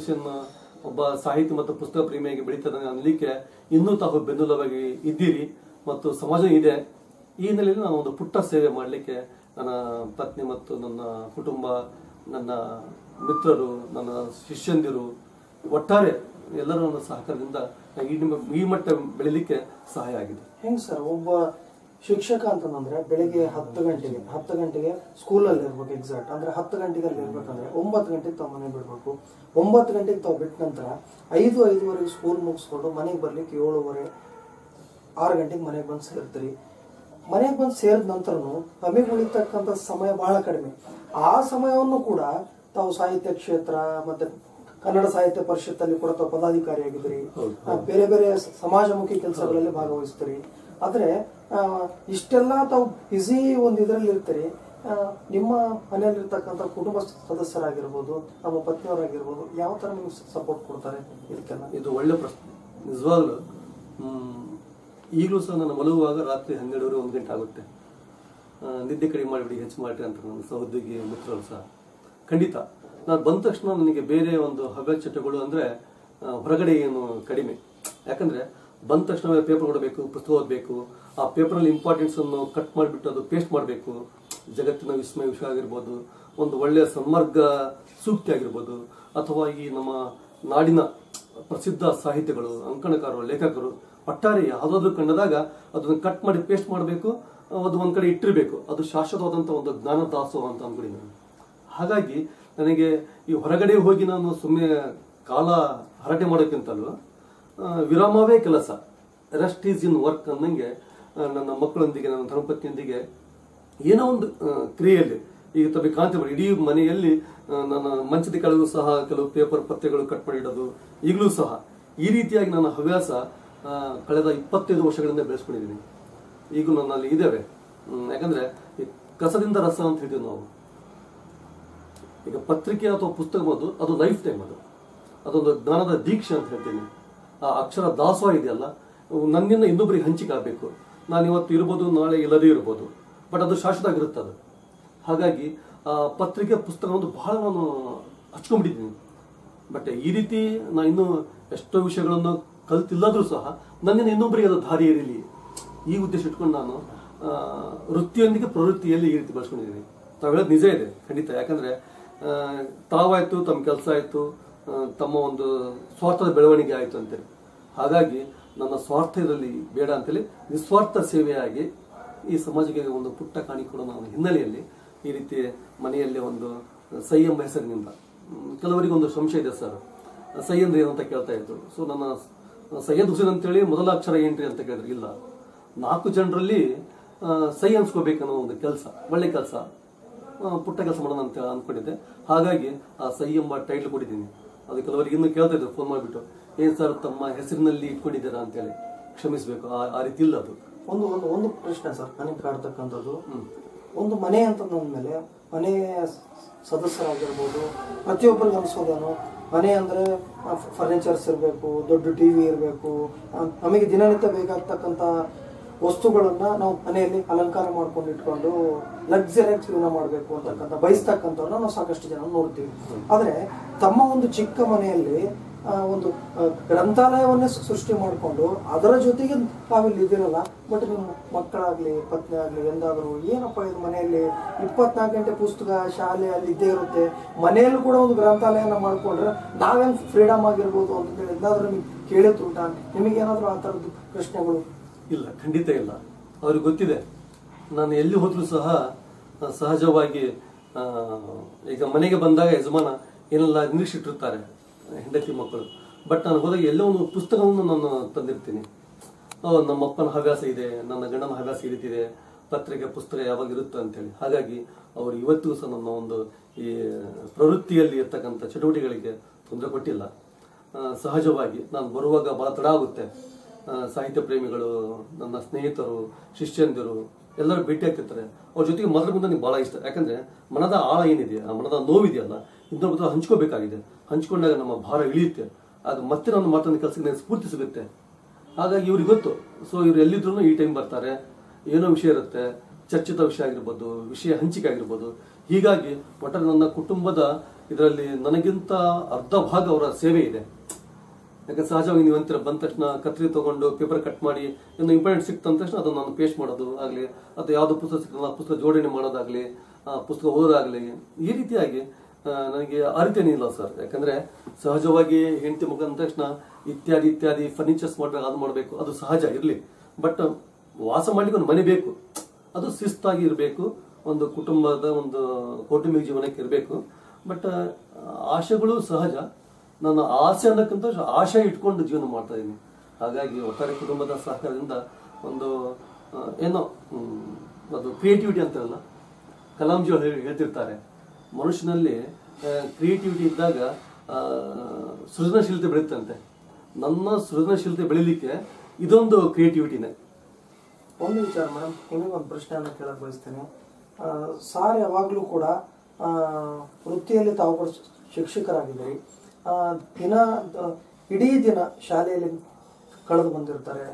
ಒಬ್ಬ ಸಾಹಿತ್ಯ ಮತ್ತು ಪುಸ್ತಕ ಪ್ರೇಮಿಯಾಗಿ ಬೆಳೀತಾರೆ ಅನ್ನಲಿಕ್ಕೆ ಇನ್ನೂ ತಾವು ಬೆನ್ನುಲವಾಗಿ ಇದ್ದೀರಿ ಮತ್ತು ಸಮಾಜ ಇದೆ. ಈ ಹಿನ್ನೆಲೆಯಲ್ಲಿ ನಾನು ಒಂದು ಪುಟ್ಟ ಸೇವೆ ಮಾಡಲಿಕ್ಕೆ ನನ್ನ ಪತ್ನಿ ಮತ್ತು ನನ್ನ ಕುಟುಂಬ, ನನ್ನ ಮಿತ್ರರು, ನನ್ನ ಶಿಷ್ಯಂದಿರು ಒಟ್ಟಾರೆ ಎಲ್ಲರೂ ಸಹಕಾರದಿಂದ ಈ ಮಟ್ಟ ಬೆಳಿಲಿಕ್ಕೆ ಸಹಾಯ ಆಗಿದೆ. ಹೆಂಗ್ ಸರ್? ಒಬ್ಬ ಶಿಕ್ಷಕ ಅಂತಂದ್ರೆ ಬೆಳಿಗ್ಗೆ ಹತ್ತು ಗಂಟೆಗೆ ಹತ್ತು ಗಂಟೆಗೆ ಸ್ಕೂಲಲ್ಲಿ ಇರ್ಬೇಕು ಎಕ್ಸಾಕ್ಟ್ ಅಂದ್ರೆ ಹತ್ತು ಗಂಟೆಗೆ ಅಲ್ಲಿ ಇರ್ಬೇಕಂದ್ರೆ ಒಂಬತ್ತು ಗಂಟೆಗೆ ತಾವು ಮನೆ ಬಿಡ್ಬೇಕು. ಒಂಬತ್ತು ಗಂಟೆಗೆ ತಾವು ಬಿಟ್ಟ ನಂತರ ಐದು ಐದುವರೆಗೆ ಸ್ಕೂಲ್ ಮುಗಿಸ್ಕೊಂಡು ಮನೆಗೆ ಬರ್ಲಿಕ್ಕೆ ಏಳುವರೆ ಆರು ಗಂಟೆಗೆ ಮನೆಗೆ ಬಂದು ಸೇರ್ತೀರಿ. ಮನೆಗೆ ಬಂದು ಸೇರಿದ ನಂತರನು ನಮಗೆ ಉಳಿತಕ್ಕಂಥ ಸಮಯ ಬಹಳ ಕಡಿಮೆ. ಆ ಸಮಯವನ್ನು ಕೂಡ ತಾವು ಸಾಹಿತ್ಯ ಕ್ಷೇತ್ರ ಮತ್ತೆ ಕನ್ನಡ ಸಾಹಿತ್ಯ ಪರಿಷತ್ತಲ್ಲಿ ಕೂಡ ತಾವು ಪದಾಧಿಕಾರಿ ಹೌದು. ಆ, ಬೇರೆ ಬೇರೆ ಸಮಾಜಮುಖಿ ಕೆಲಸಗಳಲ್ಲಿ ಭಾಗವಹಿಸ್ತೀರಿ. ಆದ್ರೆ ಇಷ್ಟೆಲ್ಲ ತಾವು ಬ್ಯುಸಿ ಒಂದು ಇದರಲ್ಲಿ ಇರ್ತೀರಿ. ನಿಮ್ಮ ಮನೆಯಲ್ಲಿರ್ತಕ್ಕಂಥ ಕುಟುಂಬ ಸದಸ್ಯರಾಗಿರ್ಬೋದು, ನಮ್ಮ ಪತ್ನಿಯವರಾಗಿರ್ಬೋದು, ಯಾವ ಥರ ನಿಮ್ಗೆ ಸಪೋರ್ಟ್ ಕೊಡ್ತಾರೆ ಇದಕ್ಕೆಲ್ಲ? ಇದು ಒಳ್ಳೆ ಪ್ರಶ್ನೆ. ನಿಜವಾಗ್ಲು ಈಗಲೂ ಸಹ ನಾನು ಮಲಗುವಾಗ ರಾತ್ರಿ ಹನ್ನೆರಡುವರೆ, ಒಂದು ಗಂಟೆ ಆಗುತ್ತೆ. ನಿದ್ದೆ ಕಡಿಮೆ ಮಾಡಿಬಿಡಿ, ಹೆಚ್ಚು ಮಾಡಿರಿ ಅಂತ ನನ್ನ ಸಹೋದ್ಯೋಗಿ ಮಿತ್ರರು ಸಹ. ಖಂಡಿತ, ನಾನು ಬಂದ ತಕ್ಷಣ ನನಗೆ ಬೇರೆ ಒಂದು ಹವ್ಯಾಸ ಚಟಗಳು ಅಂದರೆ ಹೊರಗಡೆ ಏನು ಕಡಿಮೆ. ಯಾಕಂದ್ರೆ ಬಂದ ತಕ್ಷಣ ಪೇಪರ್ ಕೊಡಬೇಕು, ಪುಸ್ತಕ ಓದಬೇಕು. ಆ ಪೇಪರಲ್ಲಿ ಇಂಪಾರ್ಟೆನ್ಸನ್ನು ಕಟ್ ಮಾಡಿಬಿಟ್ಟು ಅದು ಪೇಸ್ಟ್ ಮಾಡಬೇಕು. ಜಗತ್ತಿನ ವಿಸ್ಮಯ ವಿಷಯ ಆಗಿರ್ಬೋದು, ಒಂದು ಒಳ್ಳೆಯ ಸನ್ಮಾರ್ಗ ಸೂಕ್ತಿ ಆಗಿರ್ಬೋದು, ಅಥವಾ ಈ ನಮ್ಮ ನಾಡಿನ ಪ್ರಸಿದ್ಧ ಸಾಹಿತ್ಯಗಳು, ಅಂಕಣಕಾರರು, ಲೇಖಕರು, ಒಟ್ಟಾರೆ ಯಾವುದಾದ್ರೂ ಕಂಡದಾಗ ಅದನ್ನು ಕಟ್ ಮಾಡಿ ಪೇಸ್ಟ್ ಮಾಡಬೇಕು, ಅದು ಒಂದು ಕಡೆ ಇಟ್ಟಿರಬೇಕು. ಅದು ಶಾಶ್ವತವಾದಂಥ ಒಂದು ಜ್ಞಾನ ದಾಸೋಹ ಅಂತ ಅಂದ್ಬಿಡಿ ನಾನು. ಹಾಗಾಗಿ ನನಗೆ ಈ ಹೊರಗಡೆ ಹೋಗಿ ನಾನು ಸುಮ್ಮನೆ ಕಾಲ ಹರಟೆ ಮಾಡೋಕ್ಕಿಂತಲೂ ವಿರಾಮವೇ ಕೆಲಸ. ರೆಸ್ಟ್ ಈಸ್ ಇನ್ ವರ್ಕ್ ಅನ್ನಂಗೆ ನನ್ನ ಮಕ್ಕಳೊಂದಿಗೆ, ನನ್ನ ಧರ್ಮಪತ್ನಿಯೊಂದಿಗೆ ಏನೋ ಒಂದು ಕ್ರಿಯೆಯಲ್ಲಿ, ಈಗ ತಮಗೆ ಮಾಡಿ ಇಡೀ ಮನೆಯಲ್ಲಿ ನನ್ನ ಮಂಚದ ಕೆಳಗೂ ಸಹ ಕೆಲವು ಪೇಪರ್ ಪತ್ತೆಗಳು ಕಟ್ ಮಾಡಿ ಇಡೋದು, ಈಗಲೂ ಸಹ. ಈ ರೀತಿಯಾಗಿ ನನ್ನ ಹವ್ಯಾಸ ಕಳೆದ ಇಪ್ಪತ್ತೈದು ವರ್ಷಗಳಿಂದ ಬೆಳೆಸ್ಕೊಂಡಿದ್ದೀನಿ. ಈಗ ನನ್ನಲ್ಲಿ ಇದ್ದೇವೆ. ಯಾಕಂದ್ರೆ ಕಸದಿಂದ ರಸ ಅಂತ ಹೇಳ್ತೀವಿ ನಾವು. ಈಗ ಪತ್ರಿಕೆ ಅಥವಾ ಪುಸ್ತಕ ಓದು ಅದು ಲೈಫ್ ಟೈಮ್ ಅದು. ಅದೊಂದು ಜ್ಞಾನದ ದೀಕ್ಷೆ ಅಂತ ಹೇಳ್ತೀನಿ. ಅಕ್ಷರ ದಾಸೋಹ ಇದೆಯಲ್ಲ, ನನ್ನಿಂದ ಇನ್ನೊಬ್ಬರಿಗೆ ಹಂಚಿಕಾಗಬೇಕು ನಾನು ಇವತ್ತು ಇರ್ಬೋದು, ನಾಳೆ ಇಲ್ಲದೇ ಇರ್ಬೋದು. ಬಟ್ ಅದು ಶಾಶ್ವತ ಆಗಿರುತ್ತೆ ಅದು. ಹಾಗಾಗಿ ಪತ್ರಿಕೆ ಪುಸ್ತಕ ಒಂದು ಬಹಳ ನಾನು ಹಚ್ಕೊಂಡ್ಬಿಟ್ಟಿದ್ದೀನಿ. ಬಟ್ ಈ ರೀತಿ ನಾನು ಇನ್ನೂ ಎಷ್ಟೋ ವಿಷಯಗಳನ್ನು ಕಲ್ತಿಲ್ಲದ್ರೂ ಸಹ ನನ್ನಿಂದ ಇನ್ನೊಬ್ಬರಿಗೆ ಅದು ದಾರಿ ಇರಲಿ ಈ ಉದ್ದೇಶ ಇಟ್ಕೊಂಡು ನಾನು ವೃತ್ತಿಯೊಂದಿಗೆ ಪ್ರವೃತ್ತಿಯಲ್ಲಿ ಈ ರೀತಿ ಬಳಸ್ಕೊಂಡಿದ್ದೀನಿ. ತಾವು ಹೇಳೋದು ನಿಜ ಇದೆ, ಖಂಡಿತ. ಯಾಕಂದರೆ ತಾವಾಯಿತು ತಮ್ಮ ಕೆಲಸ ಆಯಿತು ತಮ್ಮ ಒಂದು ಸ್ವಾರ್ಥದ ಬೆಳವಣಿಗೆ ಆಯಿತು ಅಂತೇಳಿ ಹಾಗಾಗಿ ನನ್ನ ಸ್ವಾರ್ಥ ಇದರಲ್ಲಿ ಬೇಡ ಅಂತೇಳಿ ನಿಸ್ವಾರ್ಥ ಸೇವೆಯಾಗಿ ಈ ಸಮಾಜಕ್ಕೆ ಒಂದು ಪುಟ್ಟ ಕಾಣಿ ಕೊಡೋ ನನ್ನ ಹಿನ್ನೆಲೆಯಲ್ಲಿ ಈ ರೀತಿ ಮನೆಯಲ್ಲಿ ಒಂದು ಸೈ ಎಂಬ ಹೆಸರಿನಿಂದ ಕೆಲವರಿಗೆ ಒಂದು ಸಂಶಯ ಇದೆ ಸರ್. ಸೈ ಅಂದ್ರೆ ಏನು ಅಂತ ಕೇಳ್ತಾ ಇದ್ರು. ಸೊ ನನ್ನ ಸೈಯದ್ ಹುಸೇನ್ ಅಂತೇಳಿ ಮೊದಲ ಅಕ್ಷರ ಏನ್ರಿ ಅಂತ ಕೇಳಿದ್ರು. ಇಲ್ಲ. ನಾಲ್ಕು ಜನರಲ್ಲಿ ಸೈ ಅನ್ಸ್ಕೋಬೇಕನ್ನೋ ಒಂದು ಕೆಲಸ, ಒಳ್ಳೆ ಕೆಲಸ ಪುಟ್ಟ ಕೆಲಸ ಮಾಡೋಣ ಅಂತ ಅನ್ಕೊಂಡಿದ್ದೆ. ಹಾಗಾಗಿ ಆ ಸೈ ಎಂಬ ಟೈಟ್ಲ್ ಕೊಟ್ಟಿದ್ದೀನಿ. ಅದು ಕೆಲವರಿಗೆ ಇನ್ನೂ ಕೇಳ್ತಾ ಇದ್ರು ಫೋನ್ ಮಾಡಿಬಿಟ್ಟು. ಏನ್ ಸರ್ ತಮ್ಮ ಹೆಸರಿನಲ್ಲಿ ಇಟ್ಕೊಂಡಿದ್ದೀರಾ ಅಂತೇಳಿ ಕ್ಷಮಿಸಬೇಕು. ಆ ರೀತಿ ಇಲ್ಲ ಅದು. ಒಂದು ಒಂದು ಒಂದು ಪ್ರಶ್ನೆ ಸರ್ ನನಗೆ ಕಾಡ್ತಕ್ಕಂಥದ್ದು ಒಂದು ಮನೆ ಅಂತ ಮೇಲೆ ಮನೆ ಸದಸ್ಯರಾಗಿರ್ಬೋದು ಪ್ರತಿಯೊಬ್ಬರಿಗೆ ಅನಿಸೋದೇನು ಮನೆ ಅಂದರೆ ಫರ್ನಿಚರ್ಸ್ ಇರಬೇಕು ದೊಡ್ಡ ಟಿ ವಿ ಇರಬೇಕು ನಮಗೆ ದಿನನಿತ್ಯ ಬೇಕಾಗ್ತಕ್ಕಂಥ ವಸ್ತುಗಳನ್ನು ನಾವು ಮನೆಯಲ್ಲಿ ಅಲಂಕಾರ ಮಾಡ್ಕೊಂಡು ಇಟ್ಕೊಂಡು ಲಕ್ಸರಿಯಾಗಿ ಜೀವನ ಮಾಡಬೇಕು ಅಂತಕ್ಕಂಥ ಬಯಸ್ತಕ್ಕಂಥವ್ರನ್ನ ನಾವು ಸಾಕಷ್ಟು ಜನ ನೋಡ್ತೀವಿ. ಆದರೆ ತಮ್ಮ ಒಂದು ಚಿಕ್ಕ ಮನೆಯಲ್ಲಿ ಒಂದು ಗ್ರಂಥಾಲಯವನ್ನೇ ಸೃಷ್ಟಿ ಮಾಡಿಕೊಂಡು ಅದರ ಜೊತೆಗೆ ತಾವಿಲ್ಲಿ ಇದಿರಲ್ಲ ಬಟ್ ನಿಮ್ಮ ಮಕ್ಕಳಾಗಲಿ, ಪತ್ನಿ ಆಗಲಿ, ಎಂದಾದರೂ ಏನಪ್ಪ ಇದು ಮನೆಯಲ್ಲಿ ಇಪ್ಪತ್ನಾಲ್ಕು ಗಂಟೆ ಪುಸ್ತಕ ಶಾಲೆ ಅಲ್ಲಿ ಇದ್ದೇ ಇರುತ್ತೆ, ಮನೆಯಲ್ಲೂ ಕೂಡ ಒಂದು ಗ್ರಂಥಾಲಯನ ಮಾಡ್ಕೊಂಡ್ರೆ ನಾವೇನು ಫ್ರೀಡಮ್ ಆಗಿರ್ಬೋದು ಅಂತ ಹೇಳಿ ಎಂದಾದರೂ ನಿಮ್ಗೆ ಕೇಳಿದ್ದುಂಟ ನಿಮಗೆ ಏನಾದ್ರು ಆ ಥರದ್ದು ಪ್ರಶ್ನೆಗಳು? ಇಲ್ಲ, ಖಂಡಿತ ಇಲ್ಲ. ಅವ್ರಿಗೆ ಗೊತ್ತಿದೆ. ನಾನು ಎಲ್ಲಿ ಹೋದರೂ ಸಹ ಸಹಜವಾಗಿ ಈಗ ಮನೆಗೆ ಬಂದಾಗ ಯಜಮಾನ ಏನೆಲ್ಲ ನಿರೀಕ್ಷೆ ಇಟ್ಟಿರ್ತಾರೆ ಹೆಂಡತಿ ಮಕ್ಕಳು. ಬಟ್ ನಾನು ಹೋದಾಗ ಎಲ್ಲೋ ಒಂದು ಪುಸ್ತಕವನ್ನು ನಾನು ತಂದಿರ್ತೀನಿ. ನಮ್ಮ ಅಪ್ಪನ ಹವ್ಯಾಸ ಇದೆ, ನನ್ನ ಗಂಡನ ಹವ್ಯಾಸ ಈ ಪತ್ರಿಕೆ, ಪುಸ್ತಕ ಯಾವಾಗ ಇರುತ್ತೆ ಅಂತೇಳಿ. ಹಾಗಾಗಿ ಅವರು ಇವತ್ತಿಗೂ ಸಹ ನನ್ನ ಒಂದು ಈ ಪ್ರವೃತ್ತಿಯಲ್ಲಿ ಇರ್ತಕ್ಕಂಥ ಚಟುವಟಿಕೆಗಳಿಗೆ ತೊಂದರೆ ಕೊಟ್ಟಿಲ್ಲ. ಸಹಜವಾಗಿ ನಾನು ಬರುವಾಗ ಬಹಳ ತಡ ಆಗುತ್ತೆ. ಸಾಹಿತ್ಯ ಪ್ರೇಮಿಗಳು, ನನ್ನ ಸ್ನೇಹಿತರು, ಶಿಷ್ಯಂದಿರು ಎಲ್ಲರೂ ಭೇಟಿ ಆಗ್ತಿರ್ತಾರೆ. ಅವ್ರ ಜೊತೆಗೆ ಮೊದಲು ಮುಂದೆ ನನಗೆ ಭಾಳ ಇಷ್ಟ. ಯಾಕಂದ್ರೆ ಮನದ ಆಳ ಏನಿದೆ, ಆ ಮನದ ನೋವಿದೆಯಲ್ಲ ಇನ್ನೊಬ್ಬರ ಹತ್ರ ಹಂಚ್ಕೋಬೇಕಾಗಿದೆ. ಹಂಚ್ಕೊಂಡಾಗ ನಮ್ಮ ಭಾರ ಇಳಿಯುತ್ತೆ. ಅದು ಮತ್ತೆ ನನ್ನ ಮಾತನ್ನ ಕೆಲಸಕ್ಕೆ ನನಗೆ ಸ್ಫೂರ್ತಿ ಸಿಗುತ್ತೆ ಹಾಗಾಗಿ ಇವ್ರಿಗೆ ಗೊತ್ತು. ಸೊ ಇವ್ರು ಎಲ್ಲಿದ್ರು ಈ ಟೈಮ್ ಬರ್ತಾರೆ. ಏನೋ ವಿಷಯ ಇರುತ್ತೆ. ಚರ್ಚಿತ ವಿಷಯ ಆಗಿರ್ಬೋದು, ವಿಷಯ ಹಂಚಿಕೆ ಆಗಿರ್ಬೋದು. ಹೀಗಾಗಿ, ಒಟ್ಟಾರೆ ನನ್ನ ಕುಟುಂಬದ ಇದರಲ್ಲಿ ನನಗಿಂತ ಅರ್ಧ ಭಾಗ ಅವರ ಸೇವೆ ಇದೆ. ಯಾಕಂದ್ರೆ ಸಹಜವಾಗಿ ನೀವು ಅಂತೀರ ಬಂದ ತಕ್ಷಣ ಕತ್ರಿ ತಗೊಂಡು ಪೇಪರ್ ಕಟ್ ಮಾಡಿ ಇನ್ನು ಇಂಪಾರ್ಟೆಂಟ್ ಸಿಕ್ತು ಅಂದ ತಕ್ಷಣ ಅದನ್ನು ನಾನು ಪೇಸ್ಟ್ ಮಾಡೋದು ಆಗಲಿ ಅಥವಾ ಯಾವುದೋ ಪುಸ್ತಕ ಸಿಕ್ಕಲ್ಲ ಆ ಪುಸ್ತಕ ಜೋಡಣೆ ಮಾಡೋದಾಗಲಿ ಆ ಪುಸ್ತಕ ಓದೋದಾಗಲಿ ಈ ರೀತಿಯಾಗಿ ಆ, ನನಗೆ ಅರಿತೇನಿಲ್ಲ ಸರ್. ಯಾಕಂದ್ರೆ ಸಹಜವಾಗಿ ಹೆಂಡತಿ ಮಗ ಅಂದ ತಕ್ಷಣ ಇತ್ಯಾದಿ ಇತ್ಯಾದಿ ಫರ್ನಿಚರ್ಸ್ ಮಾಡಿದಾಗ ಅದು ಮಾಡಬೇಕು ಅದು ಸಹಜ ಇರಲಿ. ಬಟ್ ವಾಸ ಮಾಡಲಿಕ್ಕೆ ಒಂದು ಮನೆ ಬೇಕು. ಅದು ಶಿಸ್ತಾಗಿ ಇರಬೇಕು ಒಂದು ಕುಟುಂಬದ ಒಂದು ಕೌಟುಂಬಿಕ ಜೀವನಕ್ಕೆ ಇರಬೇಕು. ಬಟ್ ಆಶೆಗಳು ಸಹಜ. ನನ್ನ ಆಸೆ ಅನ್ನೋಕ್ಕಿಂತ ಆಶೆ ಇಟ್ಕೊಂಡು ಜೀವನ ಮಾಡ್ತಾ ಇದ್ದೀನಿ ಹಾಗಾಗಿ ಒಟ್ಟಾರೆ ಕುಟುಂಬದ ಸಹಕಾರದಿಂದ ಒಂದು ಏನೋ ಅದು ಕ್ರಿಯೇಟಿವಿಟಿ ಅಂತಾರಲ್ಲ ಕಲಾಂಜಿ ಅವ್ರು ಹೇಳಿ- ಹೇಳ್ತಿರ್ತಾರೆ. ಮನುಷ್ಯನಲ್ಲಿ ಕ್ರಿಯೇಟಿವಿಟಿ ಇದ್ದಾಗ ಸೃಜನಶೀಲತೆ ಬೆಳೆಯುತ್ತಂತೆ ನನ್ನ ಸೃಜನಶೀಲತೆ ಬೆಳಿಲಿಕ್ಕೆ ಇದೊಂದು ಕ್ರಿಯೇಟಿವಿಟಿನೇ ಒಂದು ವಿಚಾರ ಮೇಡಮ್ ಒಂದು ಪ್ರಶ್ನೆಯನ್ನು ಕೇಳಕ್ಕೆ ಬಯಸ್ತೇನೆ. ಸಾರ್ ಯಾವಾಗಲೂ ಕೂಡ ವೃತ್ತಿಯಲ್ಲಿ ತಾವು ಕೂಡ ಶಿಕ್ಷಕರಾಗಿದ್ದೀರಿ. ದಿನ ಇಡೀ ದಿನ ಶಾಲೆಯಲ್ಲಿ ಕಳೆದು ಬಂದಿರ್ತಾರೆ.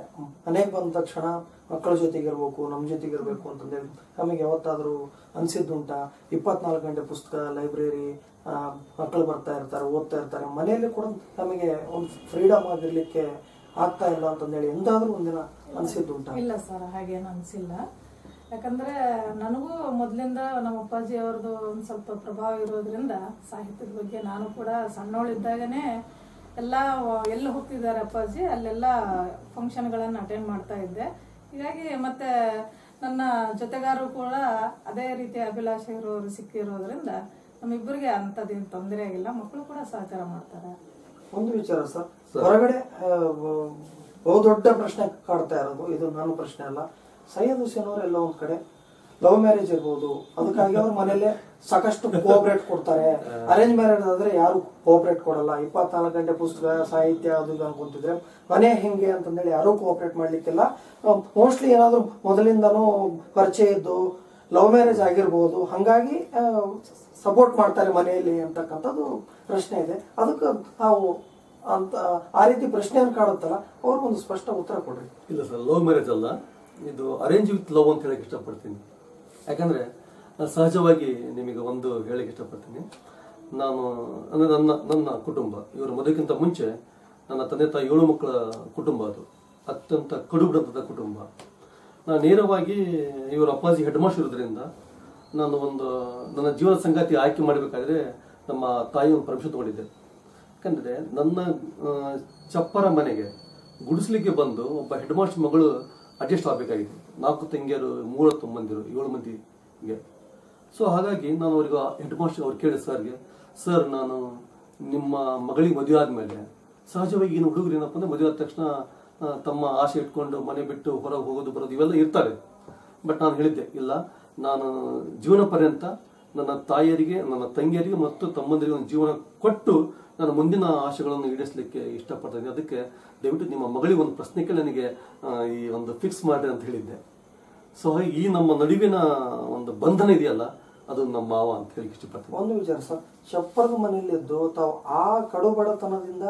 ಮನೆಗೆ ಬಂದ ತಕ್ಷಣ ಮಕ್ಕಳ ಜೊತೆಗಿರ್ಬೇಕು ನಮ್ಮ ಜೊತೆಗಿರ್ಬೇಕು ಅಂತಂದೇಳಿ ನಮಗೆ ಯಾವತ್ತಾದರೂ ಅನಿಸಿದ್ದುಂಟ ಇಪ್ಪತ್ನಾಲ್ಕು ಗಂಟೆ ಪುಸ್ತಕ ಲೈಬ್ರರಿ ಮಕ್ಕಳು ಬರ್ತಾ ಇರ್ತಾರೆ, ಓದ್ತಾ ಇರ್ತಾರೆ. ಮನೆಯಲ್ಲಿ ಕೂಡ ನಮಗೆ ಒಂದು ಫ್ರೀಡಮ್ ಆಗಿರ್ಲಿಕ್ಕೆ ಆಗ್ತಾ ಇಲ್ಲ ಅಂತಂದೇಳಿ ಎಂದಾದರೂ ಒಂದಿನ ಅನಿಸಿದ್ದುಂಟ ಇಲ್ಲ ಸರ್, ಹಾಗೇನು ಅನಿಸಿಲ್ಲ. ಯಾಕಂದ್ರೆ ನನಗೂ ಮೊದಲಿಂದ ನಮ್ಮ ಅಪ್ಪಾಜಿ ಅವ್ರದ್ದು ಒಂದು ಸ್ವಲ್ಪ ಪ್ರಭಾವ ಇರೋದ್ರಿಂದ ಸಾಹಿತ್ಯದ ಬಗ್ಗೆ ನಾನು ಕೂಡ ಸಣ್ಣವಳಿದ್ದಾಗನೇ ಎಲ್ಲ ಎಲ್ಲಿ ಹೋಗ್ತಿದ್ದಾರೆ ಅಪ್ಪಾಜಿ ಅಲ್ಲೆಲ್ಲ ಫಂಕ್ಷನ್ಗಳನ್ನು ಅಟೆಂಡ್ ಮಾಡ್ತಾ ಇದ್ದೆ. ಹೀಗಾಗಿ ಮತ್ತೆ ನನ್ನ ಜೊತೆಗಾರರು ಕೂಡ ಅದೇ ರೀತಿಯ ಅಭಿಲಾಷೆ ಇರೋರು ಸಿಕ್ಕಿರೋದ್ರಿಂದ ನಮ್ಮಿಬ್ಬರಿಗೆ ಅಂಥದ್ದೇನು ತೊಂದರೆ ಆಗಿಲ್ಲ ಮಕ್ಕಳು ಕೂಡ ಸಹಕಾರ ಮಾಡ್ತಾರೆ. ಒಂದು ವಿಚಾರ ಸರ್. ಹೊರಗಡೆ ಬಹುದೊಡ್ಡ ಪ್ರಶ್ನೆ ಕಾಡ್ತಾ ಇರೋದು ಇದು ನನ್ನ ಪ್ರಶ್ನೆ ಅಲ್ಲ. ಸೈಯದ್ ಹುಸೇನ್ ಅವರು ಎಲ್ಲ ಒಂದ್ ಕಡೆ ಲವ್ ಮ್ಯಾರೇಜ್ ಇರ್ಬೋದು. ಅದಕ್ಕಾಗಿ ಅವ್ರ ಮನೇಲೆ ಸಾಕಷ್ಟು ಕೋಆಪರೇಟ್ ಕೊಡ್ತಾರೆ. ಅರೇಂಜ್ ಮ್ಯಾರೇಜ್ ಆದ್ರೆ ಯಾರು ಕೋಆಪರೇಟ್ ಕೊಡಲ್ಲ. ಇಪ್ಪತ್ನಾಲ್ಕು ಗಂಟೆ ಪುಸ್ತಕ ಸಾಹಿತ್ಯ ಅದು ಇದು ಅನ್ಕೊಂತಿದ್ರೆ ಮನೆ ಹೆಂಗೆ ಅಂತಂದೇಳಿ ಯಾರು ಕೋಆಪರೇಟ್ ಮಾಡ್ಲಿಕ್ಕಿಲ್ಲ. ಮೋಸ್ಟ್ಲಿ ಏನಾದ್ರು ಮೊದಲಿಂದನೂ ಪರಿಚಯ ಇದ್ದು ಲವ್ ಮ್ಯಾರೇಜ್ ಆಗಿರ್ಬೋದು. ಹಂಗಾಗಿ ಸಪೋರ್ಟ್ ಮಾಡ್ತಾರೆ ಮನೆಯಲ್ಲಿ ಅಂತಕ್ಕಂಥದ್ದು ಪ್ರಶ್ನೆ ಇದೆ. ಅದಕ್ಕೆ ನಾವು ಅಂತ ಆ ರೀತಿ ಪ್ರಶ್ನೆಯನ್ನು ಕಾಡುತ್ತಲ್ಲ ಅವ್ರಿಗೊಂದು ಸ್ಪಷ್ಟ ಉತ್ತರ ಕೊಡ್ರಿ. ಇಲ್ಲ ಸರ್ ಲವ್ ಮ್ಯಾರೇಜ್ ಅಲ್ಲ. ಇದು ಅರೇಂಜ್ ವಿತ್ ಲವ್ ಅಂತ ಹೇಳಕ್ ಇಷ್ಟಪಡ್ತೀನಿ. ಯಾಕಂದ್ರೆ ಸಹಜವಾಗಿ ನಿಮಗೆ ಒಂದು ಹೇಳಕ್ ಇಷ್ಟಪಡ್ತೀನಿ. ನಾನು, ಅಂದರೆ ನನ್ನ ನನ್ನ ಕುಟುಂಬ, ಇವರು ಮದುವೆಗಿಂತ ಮುಂಚೆ ನನ್ನ ತಂದೆ ತಾಯಿ ಏಳು ಮಕ್ಕಳ ಕುಟುಂಬ ಅದು. ಅತ್ಯಂತ ಕಡುಬಡತದ ಕುಟುಂಬ. ನಾನು ನೇರವಾಗಿ ಇವರ ಅಪ್ಪಾಜಿ ಹೆಡ್ ಮಾಸ್ಟರ್ ಇರೋದ್ರಿಂದ ನಾನು ಒಂದು, ನನ್ನ ಜೀವನ ಸಂಗಾತಿ ಆಯ್ಕೆ ಮಾಡಬೇಕಾದ್ರೆ ನಮ್ಮ ತಾಯಿ ಒಂದು ಪರಮಿಷನ್ ತಗೊಂಡಿದ್ದೆ. ಯಾಕಂದ್ರೆ ನನ್ನ ಚಪ್ಪರ ಮನೆಗೆ ಗುಡಿಸ್ಲಿಕ್ಕೆ ಬಂದು ಒಬ್ಬ ಹೆಡ್ ಮಾಸ್ಟರ್ ಮಗಳು ಅಡ್ಜಸ್ಟ್ ಆಗಬೇಕಾಗಿದೆ ನಾಲ್ಕು ತಂಗಿಯರು ಮೂರು ಮಂದಿರು, ಏಳು ಮಂದಿಗೆ ಸೊ ಹಾಗಾಗಿ ನಾನು ಅವ್ರಿಗೆ ಹೆಡ್ ಮಾಸ್ಟರ್ ಅವ್ರು ಕೇಳಿದೆ ಸರ್ಗೆ, ಸರ್, ನಾನು ನಿಮ್ಮ ಮಗಳಿಗೆ ಮದುವೆ ಆದಮೇಲೆ ಸಹಜವಾಗಿ ಏನು ಹುಡುಗರು ಏನಪ್ಪ ಅಂದ್ರೆ ಮದುವೆ ಆದ ತಕ್ಷಣ ತಮ್ಮ ಆಸೆ ಇಟ್ಕೊಂಡು ಮನೆ ಬಿಟ್ಟು ಹೊರಗೆ ಹೋಗೋದು, ಬರೋದು ಇವೆಲ್ಲ ಇರ್ತವೆ. ಬಟ್ ನಾನು ಹೇಳಿದ್ದೆ, ಇಲ್ಲ, ನಾನು ಜೀವನ ಪರ್ಯಂತ ನನ್ನ ತಾಯಿಯರಿಗೆ, ನನ್ನ ತಂಗಿಯರಿಗೆ ಮತ್ತು ತಮ್ಮಂದಿರಿಗೆ ಒಂದು ಜೀವನ ಕೊಟ್ಟು ನಾನು ಮುಂದಿನ ಆಶೆಗಳನ್ನು ಈಡೇರಿಸಲಿಕ್ಕೆ ಇಷ್ಟಪಡ್ತೇನೆ. ಅದಕ್ಕೆ ದಯವಿಟ್ಟು ನಿಮ್ಮ ಮಗಳಿಗೆ ಒಂದು ಪ್ರಶ್ನೆ ಕೇಳಿ ನನಗೆ ಈ ಒಂದು ಫಿಕ್ಸ್ ಮಾಡಿ ಅಂತ ಹೇಳಿದ್ದೆ. ಸೊ ಈ ನಮ್ಮ ನಡುವಿನ ಒಂದು ಬಂಧನ ಇದೆಯಲ್ಲ, ಅದು ನಮ್ಮ ಮಾವ ಅಂತ ಹೇಳಿ ಇಷ್ಟಪಡ್ತೀನಿ. ಒಂದು ವಿಚಾರ ಸರ್ ಚಪ್ಪರದ ಮನೆಯಲ್ಲಿದ್ದು ತಾವು ಆ ಕಡು ಬಡತನದಿಂದ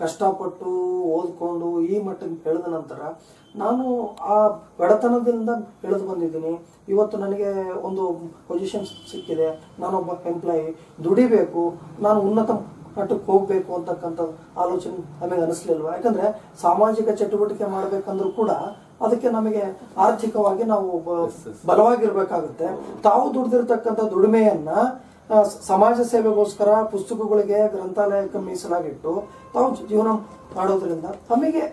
ಕಷ್ಟಪಟ್ಟು ಓದ್ಕೊಂಡು ಈ ಮಟ್ಟಕ್ಕೆ ಬೆಳೆದ ನಂತರ ನಾನು ಆ ಬಡತನದಿಂದ ಬೆಳೆದು ಬಂದಿದ್ದೀನಿ. ಇವತ್ತು ನನಗೆ ಒಂದು ಪೊಸಿಷನ್ ಸಿಕ್ಕಿದೆ. ನಾನೊಬ್ಬ ಎಂಪ್ಲಾಯಿ ದುಡಿಬೇಕು. ನಾನು ಉನ್ನತ ಮಟ್ಟಕ್ಕೆ ಹೋಗ್ಬೇಕು ಅಂತಕ್ಕಂಥ ಆಲೋಚನೆ ನಮಗೆ ಅನಿಸ್ಲಿಲ್ವಾ ಯಾಕಂದ್ರೆ ಸಾಮಾಜಿಕ ಚಟುವಟಿಕೆ ಮಾಡಬೇಕಂದ್ರೂ ಕೂಡ ಅದಕ್ಕೆ ನಮಗೆ ಆರ್ಥಿಕವಾಗಿ ನಾವು ಬಲವಾಗಿರ್ಬೇಕಾಗುತ್ತೆ. ತಾವು ದುಡ್ದಿರ್ತಕ್ಕಂಥ ದುಡಿಮೆಯನ್ನ ಸಮಾಜ ಸೇವೆಗೋಸ್ಕರ ಪುಸ್ತಕಗಳಿಗೆ ಗ್ರಂಥಾಲಯಕ್ಕೆ ಮೀಸಲಾಗಿಟ್ಟು ತಾವು ಜೀವನ ಮಾಡೋದ್ರಿಂದ ತಮಗೆ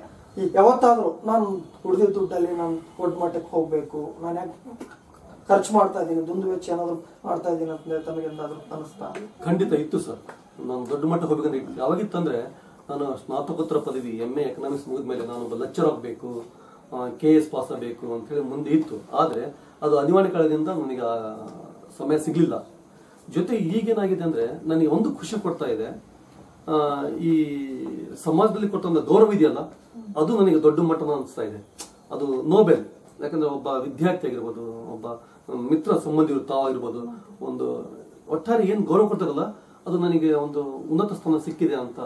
ಯಾವತ್ತಾದರೂ ನಾನು ಉಳಿದಿದ್ದ ದುಡ್ಡಲ್ಲಿ ನಾನು ದೊಡ್ಡ ಮಟ್ಟಕ್ಕೆ ಹೋಗ್ಬೇಕು, ನಾನು ಯಾಕೆ ಖರ್ಚು ಮಾಡ್ತಾ ಇದ್ದೀನಿ, ದುಂದು ವೆಚ್ಚ ಏನಾದರೂ ಮಾಡ್ತಾ ಇದ್ದೀನಿ ಅಂತ ತಮಗೆ ಏನಾದ್ರು ಅನಿಸ್ತಾ? ಖಂಡಿತ ಇತ್ತು ಸರ್. ನಾನು ದೊಡ್ಡ ಮಟ್ಟಕ್ಕೆ ಹೋಗ್ಬೇಕಂದ್ರೆ. ಯಾವಾಗಿತ್ತಂದ್ರೆ ನಾನು ಸ್ನಾತಕೋತ್ತರ ಪದವಿ ಎಂ ಎ ಎಕನಾಮಿಕ್ಸ್ ಮುಗಿದ ಮೇಲೆ ನಾನು ಒಬ್ಬ ಲೆಕ್ಚರ್ ಆಗಬೇಕು ಕೆ ಎಸ್ ಪಾಸ್ ಆಗಬೇಕು ಅಂತ ಹೇಳಿ ಮುಂದೆ ಇತ್ತು. ಆದರೆ ಅದು ಅನಿವಾರ್ಯ ಕಾರಣದಿಂದ ನನಗೆ ಸಮಯ ಸಿಗಲಿಲ್ಲ. ಜೊತೆ ಈಗೇನಾಗಿದೆ ಅಂದ್ರೆ ನನಗೆ ಒಂದು ಖುಷಿ ಕೊಡ್ತಾ ಇದೆ. ಈ ಸಮಾಜದಲ್ಲಿ ಕೊಟ್ಟಂತ ಗೌರವ ಇದೆಯಲ್ಲ, ಅದು ನನಗೆ ದೊಡ್ಡ ಮಟ್ಟನ ಅನಿಸ್ತಾ ಇದೆ. ಅದು ನೋಬೆಲ್ ಯಾಕಂದ್ರೆ ಒಬ್ಬ ವಿದ್ಯಾರ್ಥಿ ಆಗಿರ್ಬೋದು, ಒಬ್ಬ ಮಿತ್ರ ಸಂಬಂಧಿ ತಾವಾಗಿರ್ಬೋದು ಒಂದು ಒಟ್ಟಾರೆ ಏನು ಗೌರವ ಕೊಡ್ತಾರಲ್ಲ, ಅದು ನನಗೆ ಒಂದು ಉನ್ನತ ಸ್ಥಾನ ಸಿಕ್ಕಿದೆ ಅಂತ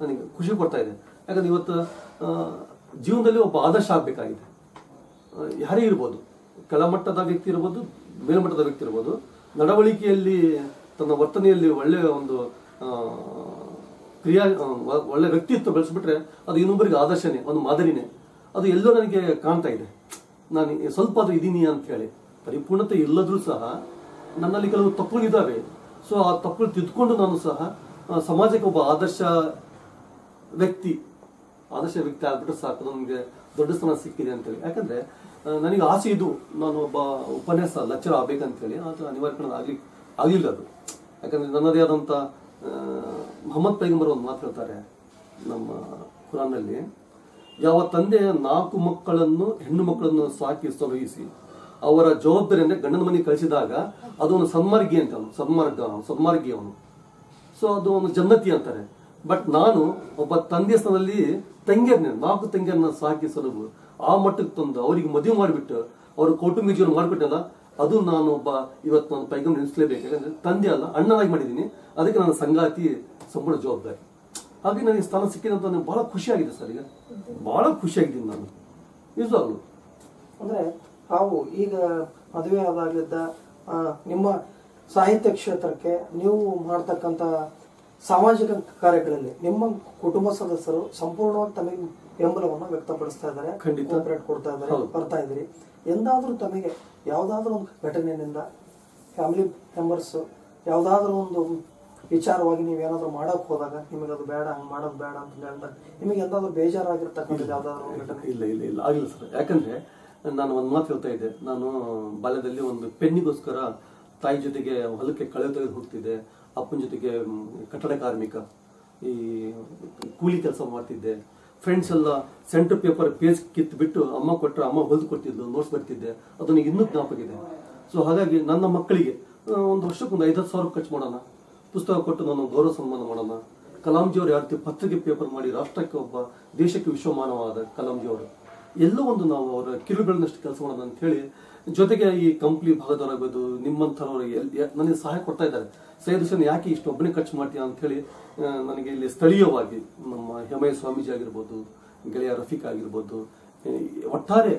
ನನಗೆ ಖುಷಿ ಕೊಡ್ತಾ ಇದೆ. ಯಾಕಂದ್ರೆ ಇವತ್ತು ಜೀವನದಲ್ಲಿ ಒಬ್ಬ ಆದರ್ಶ ಆಗಬೇಕಾಗಿದೆ. ಯಾರೇ ಇರ್ಬೋದು, ಕೆಳಮಟ್ಟದ ವ್ಯಕ್ತಿ ಇರ್ಬೋದು, ಮೇಲ್ಮಟ್ಟದ ವ್ಯಕ್ತಿ ಇರ್ಬೋದು ನಡವಳಿಕೆಯಲ್ಲಿ ತನ್ನ ವರ್ತನೆಯಲ್ಲಿ ಒಳ್ಳೆಯ ಒಂದು ಕ್ರಿಯಾ ಒಳ್ಳೆ ವ್ಯಕ್ತಿತ್ವ ಬೆಳೆಸ್ಬಿಟ್ರೆ ಅದು ಇನ್ನೊಬ್ಬರಿಗೆ ಆದರ್ಶನೇ, ಒಂದು ಮಾದರಿನೇ. ಅದು ಎಲ್ಲೋ ನನಗೆ ಕಾಣ್ತಾ ಇದೆ. ನಾನು ಸ್ವಲ್ಪ ಅದು ಇದ್ದೀನಿ ಅಂತ ಹೇಳಿ. ಪರಿಪೂರ್ಣತೆ ಇಲ್ಲದ್ರೂ ಸಹ ನನ್ನಲ್ಲಿ ಕೆಲವು ತಪ್ಪುಗಳಿದ್ದಾವೆ ಸೊ, ಆ ತಪ್ಪುಗಳು ತಿದ್ದುಕೊಂಡು ನಾನು ಸಹ ಸಮಾಜಕ್ಕೆ ಒಬ್ಬ ಆದರ್ಶ ವ್ಯಕ್ತಿ ಆದರ್ಶ ವ್ಯಕ್ತಿ ಆಗ್ಬಿಟ್ರೆ ಸಾಕು. ನನಗೆ ದೊಡ್ಡ ಸ್ಥಾನ ಸಿಕ್ಕಿದೆ ಅಂತೇಳಿ ಯಾಕಂದ್ರೆ ನನಗೆ ಆಸೆ ಇದು. ನಾನು ಒಬ್ಬ ಉಪನ್ಯಾಸ ಲೆಕ್ಚರ್ ಆಗ್ಬೇಕಂತೇಳಿ. ಅದು ಅನಿವಾರ್ಯ ಆಗ್ಲಿ, ಆಗಲಿಲ್ಲ ಅದು. ಯಾಕಂದರೆ ನನ್ನದೇ ಆದಂಥ ಮೊಹಮ್ಮದ್ ಪೈಗಂಬರ್ ಒಂದು ಮಾತು ಹೇಳ್ತಾರೆ ನಮ್ಮ ಕುರಾನಲ್ಲಿ ಯಾವ ತಂದೆ ನಾಲ್ಕು ಮಕ್ಕಳನ್ನು, ಹೆಣ್ಣು ಮಕ್ಕಳನ್ನು ಸಾಕಿ ಸಲಹಿಸಿ ಅವರ ಜವಾಬ್ದಾರಿಯನ್ನು ಗಂಡನ ಮನೆಗೆ ಕಳಿಸಿದಾಗ ಅದು ಒಂದು ಸನ್ಮಾರ್ಗಿ ಅಂತ ಅವನು. ಸನ್ಮಾರ್ಗ, ಸನ್ಮಾರ್ಗಿ ಅವನು. ಸೊ ಅದು ಒಂದು ಜನ್ನತಿ ಅಂತಾರೆ. ಬಟ್ ನಾನು ಒಬ್ಬ ತಂದೆ ಸ್ಥಾನದಲ್ಲಿ ತಂಗಿಯರ್ನ ನಾಲ್ಕು ತಂಗಿಯರನ್ನ ಸಾಕಿ ಸಲುಬು ಆ ಮಟ್ಟಕ್ಕೆ ತಂದು ಅವರಿಗೆ ಮದುವೆ ಮಾಡಿಬಿಟ್ಟು ಅವ್ರ ಕೌಟುಂಬಿಕ ಜೀವನ ಮಾಡಿಬಿಟ್ಟಲ್ಲ, ಅದು ನಾನು ಒಬ್ಬ ಇವತ್ತು ನಾನು ಪೈಗಮ್ ನೆನೆಸಲೇಬೇಕು ಯಾಕಂದ್ರೆ ತಂದೆ ಅಲ್ಲ, ಅಣ್ಣನಾಗಿ ಮಾಡಿದ್ದೀನಿ. ಅದಕ್ಕೆ ನನ್ನ ಸಂಗಾತಿ ಸಂಪೂರ್ಣ ಜವಾಬ್ದಾರಿ. ಹಾಗೆ ನನಗೆ ಸ್ಥಾನ ಸಿಕ್ಕಿದಂತ ನನಗೆ ಬಹಳ ಖುಷಿಯಾಗಿದೆ ಸರ್ ಈಗ. ಬಹಳ ಖುಷಿಯಾಗಿದ್ದೀನಿ ನಾನು. ನಿಜವಾಗ್ಲು. ಅಂದ್ರೆ ತಾವು ಈಗ ಮದುವೆ ಆದಾಗಲಿದ್ದ ನಿಮ್ಮ ಸಾಹಿತ್ಯ ಕ್ಷೇತ್ರಕ್ಕೆ ನೀವು ಮಾಡ್ತಕ್ಕಂಥ ಸಾಮಾಜಿಕ ಕಾರ್ಯಗಳಲ್ಲಿ ನಿಮ್ಮ ಕುಟುಂಬ ಸದಸ್ಯರು ಸಂಪೂರ್ಣವಾಗಿ ತಮಗೆ ಬೆಂಬಲವನ್ನು ವ್ಯಕ್ತಪಡಿಸ್ತಾ ಇದ್ದಾರೆ ಖಂಡಿತ. ಕೋಪರೇಟ್ ಕೊಡ್ತಾ ಇದ್ದಾರೆ. ಬರ್ತಾ ಇದ್ರಿ ಎಂದಾದ್ರೂ ತಮಗೆ ಯಾವುದಾದ್ರೂ ಒಂದು ಘಟನೆಯಿಂದ ಫ್ಯಾಮಿಲಿ ಮೆಂಬರ್ಸ್ ಯಾವುದಾದ್ರೂ ಒಂದು ವಿಚಾರವಾಗಿ ನೀವು ಏನಾದರೂ ಮಾಡಕ್ ಹೋದಾಗ ನಿಮಗೆ ಅದು ಬೇಡ ಹಂಗ್ ಮಾಡೋದು ಬೇಡ ಅಂತ ಹೇಳಿದಾಗ ನಿಮಗೆ ಎಂದಾದ್ರೂ ಬೇಜಾರಾಗಿರ್ತಕ್ಕಂಥದ್ದು ಯಾವ್ದಾದ್ರು ಒಂದು ಘಟನೆ? ಇಲ್ಲ ಇಲ್ಲ ಇಲ್ಲ. ಆಗಿಲ್ಲ ಸರ್. ಯಾಕಂದ್ರೆ ನಾನು ಒಂದು ಮಾತು ಹೇಳ್ತಾ ಇದ್ದೆ. ನಾನು ಬಾಲ್ಯದಲ್ಲಿ ಒಂದು ಪೆನ್ನಿಗೋಸ್ಕರ ತಾಯಿ ಜೊತೆಗೆ ಹೊಲಕ್ಕೆ ಕಳೆ ತೆಗೆದು ಹೋಗ್ತಿದ್ದೆ. ಅಪ್ಪನ ಜೊತೆಗೆ ಕಟ್ಟಡ ಕಾರ್ಮಿಕ. ಈ ಕೂಲಿ ಕೆಲಸ ಮಾಡ್ತಿದ್ದೆ. ಫ್ರೆಂಡ್ಸ್ ಎಲ್ಲ ಸೆಂಟರ್ ಪೇಪರ್ ಪೇಜ್ ಕಿತ್ತು ಬಿಟ್ಟು ಅಮ್ಮ ಕೊಟ್ಟರೆ ಅಮ್ಮ ಹೊಲ್ದು ಕೊಡ್ತಿದ್ಲು ನೋಟ್ಸ್ ಬರ್ತಿದ್ದೆ. ಅದನ್ನ ಇನ್ನೂ ಜ್ಞಾಪಕ ಇದೆ. ಸೊ ಹಾಗಾಗಿ ನನ್ನ ಮಕ್ಕಳಿಗೆ ಒಂದು ವರ್ಷಕ್ಕೆ ಒಂದು ಐದು ಸಾವಿರ ಖರ್ಚು ಮಾಡೋಣ. ಪುಸ್ತಕ ಕೊಟ್ಟು ನಾನು ಗೌರವ ಸನ್ಮಾನ ಮಾಡೋಣ. ಕಲಾಂಜಿ ಅವರು ಯಾವ ರೀತಿ ಪತ್ರಿಕೆ ಪೇಪರ್ ಮಾಡಿ ರಾಷ್ಟ್ರಕ್ಕೆ ಒಬ್ಬ, ದೇಶಕ್ಕೆ ವಿಶ್ವಮಾನವಾದ ಕಲಾಂಜಿ ಅವರು ಎಲ್ಲೋ ಒಂದು ನಾವು ಅವರ ಕಿರುಗಳನ್ನಷ್ಟು ಕೆಲಸ ಮಾಡೋಣ ಅಂತ ಹೇಳಿ ಜೊತೆಗೆ ಈ ಕಂಪ್ಲಿ ಭಾಗದವರಾಗಬಹುದು ನಿಮ್ಮಂಥವ್ರು ಎಲ್ಲಿ ಯ- ನನಗೆ ಸಹಾಯ ಕೊಡ್ತಾ ಇದ್ದಾರೆ. ಸೈಯದ್ ಯಾಕೆ ಇಷ್ಟು ಒಬ್ಬನೇ ಖರ್ಚು ಮಾಡ್ತೀಯ ಅಂತ ಹೇಳಿ ನನಗೆ ಇಲ್ಲಿ ಸ್ಥಳೀಯವಾಗಿ ನಮ್ಮ ಹೆಮಯ ಸ್ವಾಮೀಜಿ ಆಗಿರ್ಬೋದು, ಗೆಳೆಯ ರಫೀಕ್ ಆಗಿರ್ಬೋದು ಒಟ್ಟಾರೆ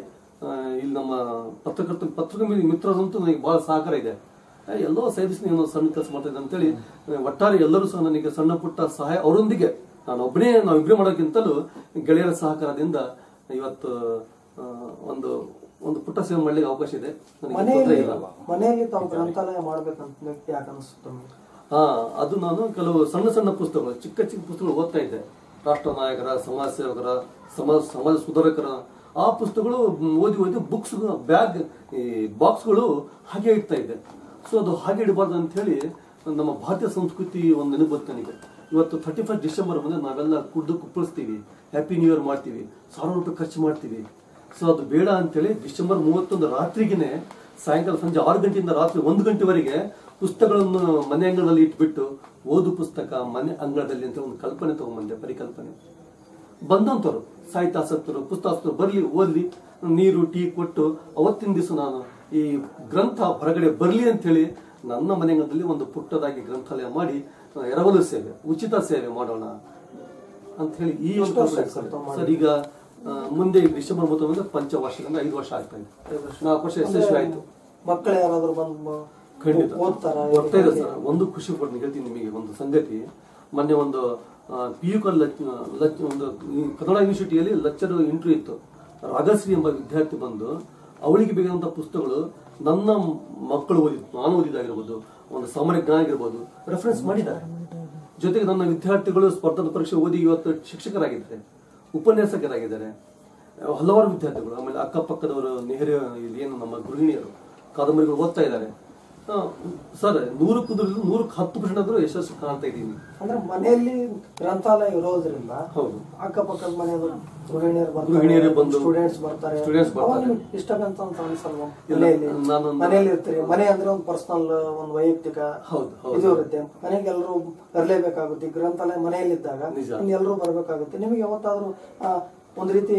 ಇಲ್ಲಿ ನಮ್ಮ ಪತ್ರಕರ್ತ ಪತ್ರಿಕೆ ಮಿತ್ರರಂತೂ ನನಗೆ ಬಹಳ ಸಹಕಾರ ಇದೆ. ಎಲ್ಲೋ ಸೈದಿಸ್ ಏನೋ ಸಣ್ಣ ಕೆಲಸ ಮಾಡ್ತಾ ಇದ್ದೆ ಅಂತೇಳಿ ಒಟ್ಟಾರೆ ಎಲ್ಲರೂ ಸಹ ನನಗೆ ಸಣ್ಣ ಪುಟ್ಟ ಸಹಾಯ ಅವರೊಂದಿಗೆ, ನಾನು ಒಬ್ಬನೇ ನಾವು ಇಬ್ಬರೇ ಮಾಡೋಕ್ಕಿಂತಲೂ ಗೆಳೆಯರ ಸಹಕಾರದಿಂದ ಇವತ್ತು ಒಂದು ಒಂದು ಪುಟ್ಟ ಸೇವೆ ಮಾಡ್ಲಿಕ್ಕೆ ಅವಕಾಶ ಇದೆ. ಮನೆಯಲ್ಲಿ ಮನೆಯಲ್ಲಿ ತಾವು ಗ್ರಂಥಾಲಯ ಮಾಡ್ಬೇಕಂತ ಯಾಕೆ ಅನಿಸುತ್ತೆ? ಹಾ ಅದು ನಾನು ಕೆಲವು ಸಣ್ಣ ಸಣ್ಣ ಪುಸ್ತಕಗಳು ಚಿಕ್ಕ ಚಿಕ್ಕ ಪುಸ್ತಕಗಳು ಓದ್ತಾ ಇದ್ದೆ. ರಾಷ್ಟ್ರ ನಾಯಕರ ಸಮಾಜ ಸೇವಕರ ಸಮಾಜ ಸಮಾಜ ಸುಧಾರಕರ ಆ ಪುಸ್ತಕಗಳು ಓದಿ ಓದಿ ಬುಕ್ಸ್ ಬ್ಯಾಗ್ ಈ ಬಾಕ್ಸ್ಗಳು ಹಾಗೆ ಇಡ್ತಾ ಇದ್ದೆ. ಸೊ ಅದು ಹಾಗೆ ಇಡಬಾರ್ದು ಅಂತ ಹೇಳಿ ನಮ್ಮ ಭಾರತೀಯ ಸಂಸ್ಕೃತಿ ಒಂದು ನೆನಪು ನನಗೆ. ಇವತ್ತು ಥರ್ಟಿ ಫಸ್ಟ್ ಡಿಸೆಂಬರ್ ಬಂದ್ರೆ ನಾವೆಲ್ಲ ಕುಡ್ದು ಕುಪ್ಪಳಿಸ್ತೀವಿ. ಹ್ಯಾಪಿ ನ್ಯೂ ಇಯರ್ ಮಾಡ್ತೀವಿ. ಸಾವಿರ ರೂಪಾಯಿ ಖರ್ಚು ಮಾಡ್ತೀವಿ. ಸೊ ಅದು ಬೇಡ ಅಂತೇಳಿ ಡಿಸೆಂಬರ್ ಮೂವತ್ತೊಂದು ರಾತ್ರಿಗೆ ಸಾಯಂಕಾಲ ಸಂಜೆ ಆರು ಗಂಟೆಯಿಂದ ರಾತ್ರಿ ಒಂದು ಗಂಟೆವರೆಗೆ ಪುಸ್ತಕಗಳನ್ನು ಮನೆ ಅಂಗಳದಲ್ಲಿ ಇಟ್ಬಿಟ್ಟು ಓದು ಪುಸ್ತಕ ಮನೆ ಅಂಗಳದಲ್ಲಿ ಅಂತ ಒಂದು ಕಲ್ಪನೆ ತಗೊಂಡ್ಬಂದೆ ಪರಿಕಲ್ಪನೆ. ಬಂದಂತವ್ರು ಸಾಹಿತ್ಯಾಸಕ್ತರು ಪುಸ್ತಕಾಸ್ತರು ಬರಲಿ ಓದಲಿ ನೀರು ಟೀ ಕೊಟ್ಟು ಅವತ್ತಿನ ದಿವಸ ನಾನು ಈ ಗ್ರಂಥ ಹೊರಗಡೆ ಬರಲಿ ಅಂತೇಳಿ ನನ್ನ ಮನೆ ಅಂಗಳದಲ್ಲಿ ಒಂದು ಪುಟ್ಟದಾಗಿ ಗ್ರಂಥಾಲಯ ಮಾಡಿ ಎರವಲು ಸೇವೆ ಉಚಿತ ಸೇವೆ ಮಾಡೋಣ ಅಂತ ಹೇಳಿ ಈ ಒಂದು ಸರ್ ಈಗ ಮುಂದೆ ಡಿಸೆಂಬರ್ ಮೂವತ್ತೊಂದು ವರ್ಷದಿಂದ ಐದು ವರ್ಷ ಆಗ್ತಾ ಇದೆ. ನಾಲ್ಕು ವರ್ಷ ಯಶಸ್ವಿ ಆಯ್ತು. ಮಕ್ಕಳು ಯಾರಾದ್ರೂ ಬಂದು ಖಂಡಿತ. ಇದೆ ಸರ್. ಒಂದು ಖುಷಿ ಪಡ್ತೀನಿ ಹೇಳ್ತೀನಿ ನಿಮಗೆ ಒಂದು ಸಂಗತಿ. ಮೊನ್ನೆ ಒಂದು ಪಿ ಯು ಕಾಲ್ ಒಂದು ಕನ್ನಡ ಯೂನಿವರ್ಸಿಟಿಯಲ್ಲಿ ಲೆಕ್ಚರ್ ಇಂಟರ್ವ್ಯೂ ಇತ್ತು. ರಾಜಶ್ರೀ ಎಂಬ ವಿದ್ಯಾರ್ಥಿ ಬಂದು ಅವಳಿಗೆ ಬೇಕಾದಂತ ಪುಸ್ತಕಗಳು ನನ್ನ ಮಕ್ಕಳು ಓದಿದ್ದು ನಾನು ಓದಿದಾಗಿರ್ಬೋದು ಒಂದು ಸಾಮಾನ್ಯ ಜ್ಞಾನ ಆಗಿರ್ಬೋದು ರೆಫರೆನ್ಸ್ ಮಾಡಿದ್ದಾರೆ. ಜೊತೆಗೆ ನನ್ನ ವಿದ್ಯಾರ್ಥಿಗಳು ಸ್ಪರ್ಧಾ ಪರೀಕ್ಷೆ ಓದಿ ಇವತ್ತು ಶಿಕ್ಷಕರಾಗಿದ್ದಾರೆ. ಉಪನ್ಯಾಸಕರಾಗಿದ್ದಾರೆ. ಹಲವಾರು ವಿದ್ಯಾರ್ಥಿಗಳು ಆಮೇಲೆ ಅಕ್ಕಪಕ್ಕದವರು ನೆಹರು ಏನು ನಮ್ಮ ಗೃಹಿಣಿಯರು ಕಾದಂಬರಿಗಳು ಓದ್ತಾ ಇದ್ದಾರೆ. ಸರ್ ನೂರು ನೂರಕ್ಕೆ ನೂರಕ್ಕೆ ಹತ್ತು ಪರ್ಸೆಂಟ್ ಆದ್ರೂ ಯಶಸ್ಸು ಕಾಣ್ತಾ ಇದ್ದೀನಿ. ಅಂದ್ರೆ ಮನೆಯಲ್ಲಿ ಗ್ರಂಥಾಲಯ ಇರೋದ್ರಿಂದ ಹೌದು. ಅಕ್ಕಪಕ್ಕದ ಮನೆಯವರು ಗೃಹಿಣಿಯರು ಬಂದು- ಸ್ಟೂಡೆಂಟ್ಸ್ ಬರ್ತಾರೆ. ಸ್ಟೂಡೆಂಟ್ಸ್ ಬರ್ತಾರೆ. ಇಷ್ಟಕ್ಕಂತ ಅಂತ ಅನ್ಸಲ್ವಾ? ಇಲ್ಲ, ಮನೆಯಲ್ಲಿ? ಇರ್ತೀರಿ. ಮನೆ ಅಂದ್ರೆ ಒಂದು ಪರ್ಸನಲ್ ಒಂದು ವೈಯಕ್ತಿಕ ಹೌದು. ಇದು ಇರುತ್ತೆ ಮನೆಗೆ ಎಲ್ಲರೂ ಬರಲೇಬೇಕಾಗುತ್ತೆ. ಗ್ರಂಥಾಲಯ ಮನೆಯಲ್ಲಿದ್ದಾಗ. ಎಲ್ಲರೂ ಬರಬೇಕಾಗುತ್ತೆ. ನಿಮಗೆ ಯಾವತ್ತಾದ್ರೂ ಒಂದು ರೀತಿ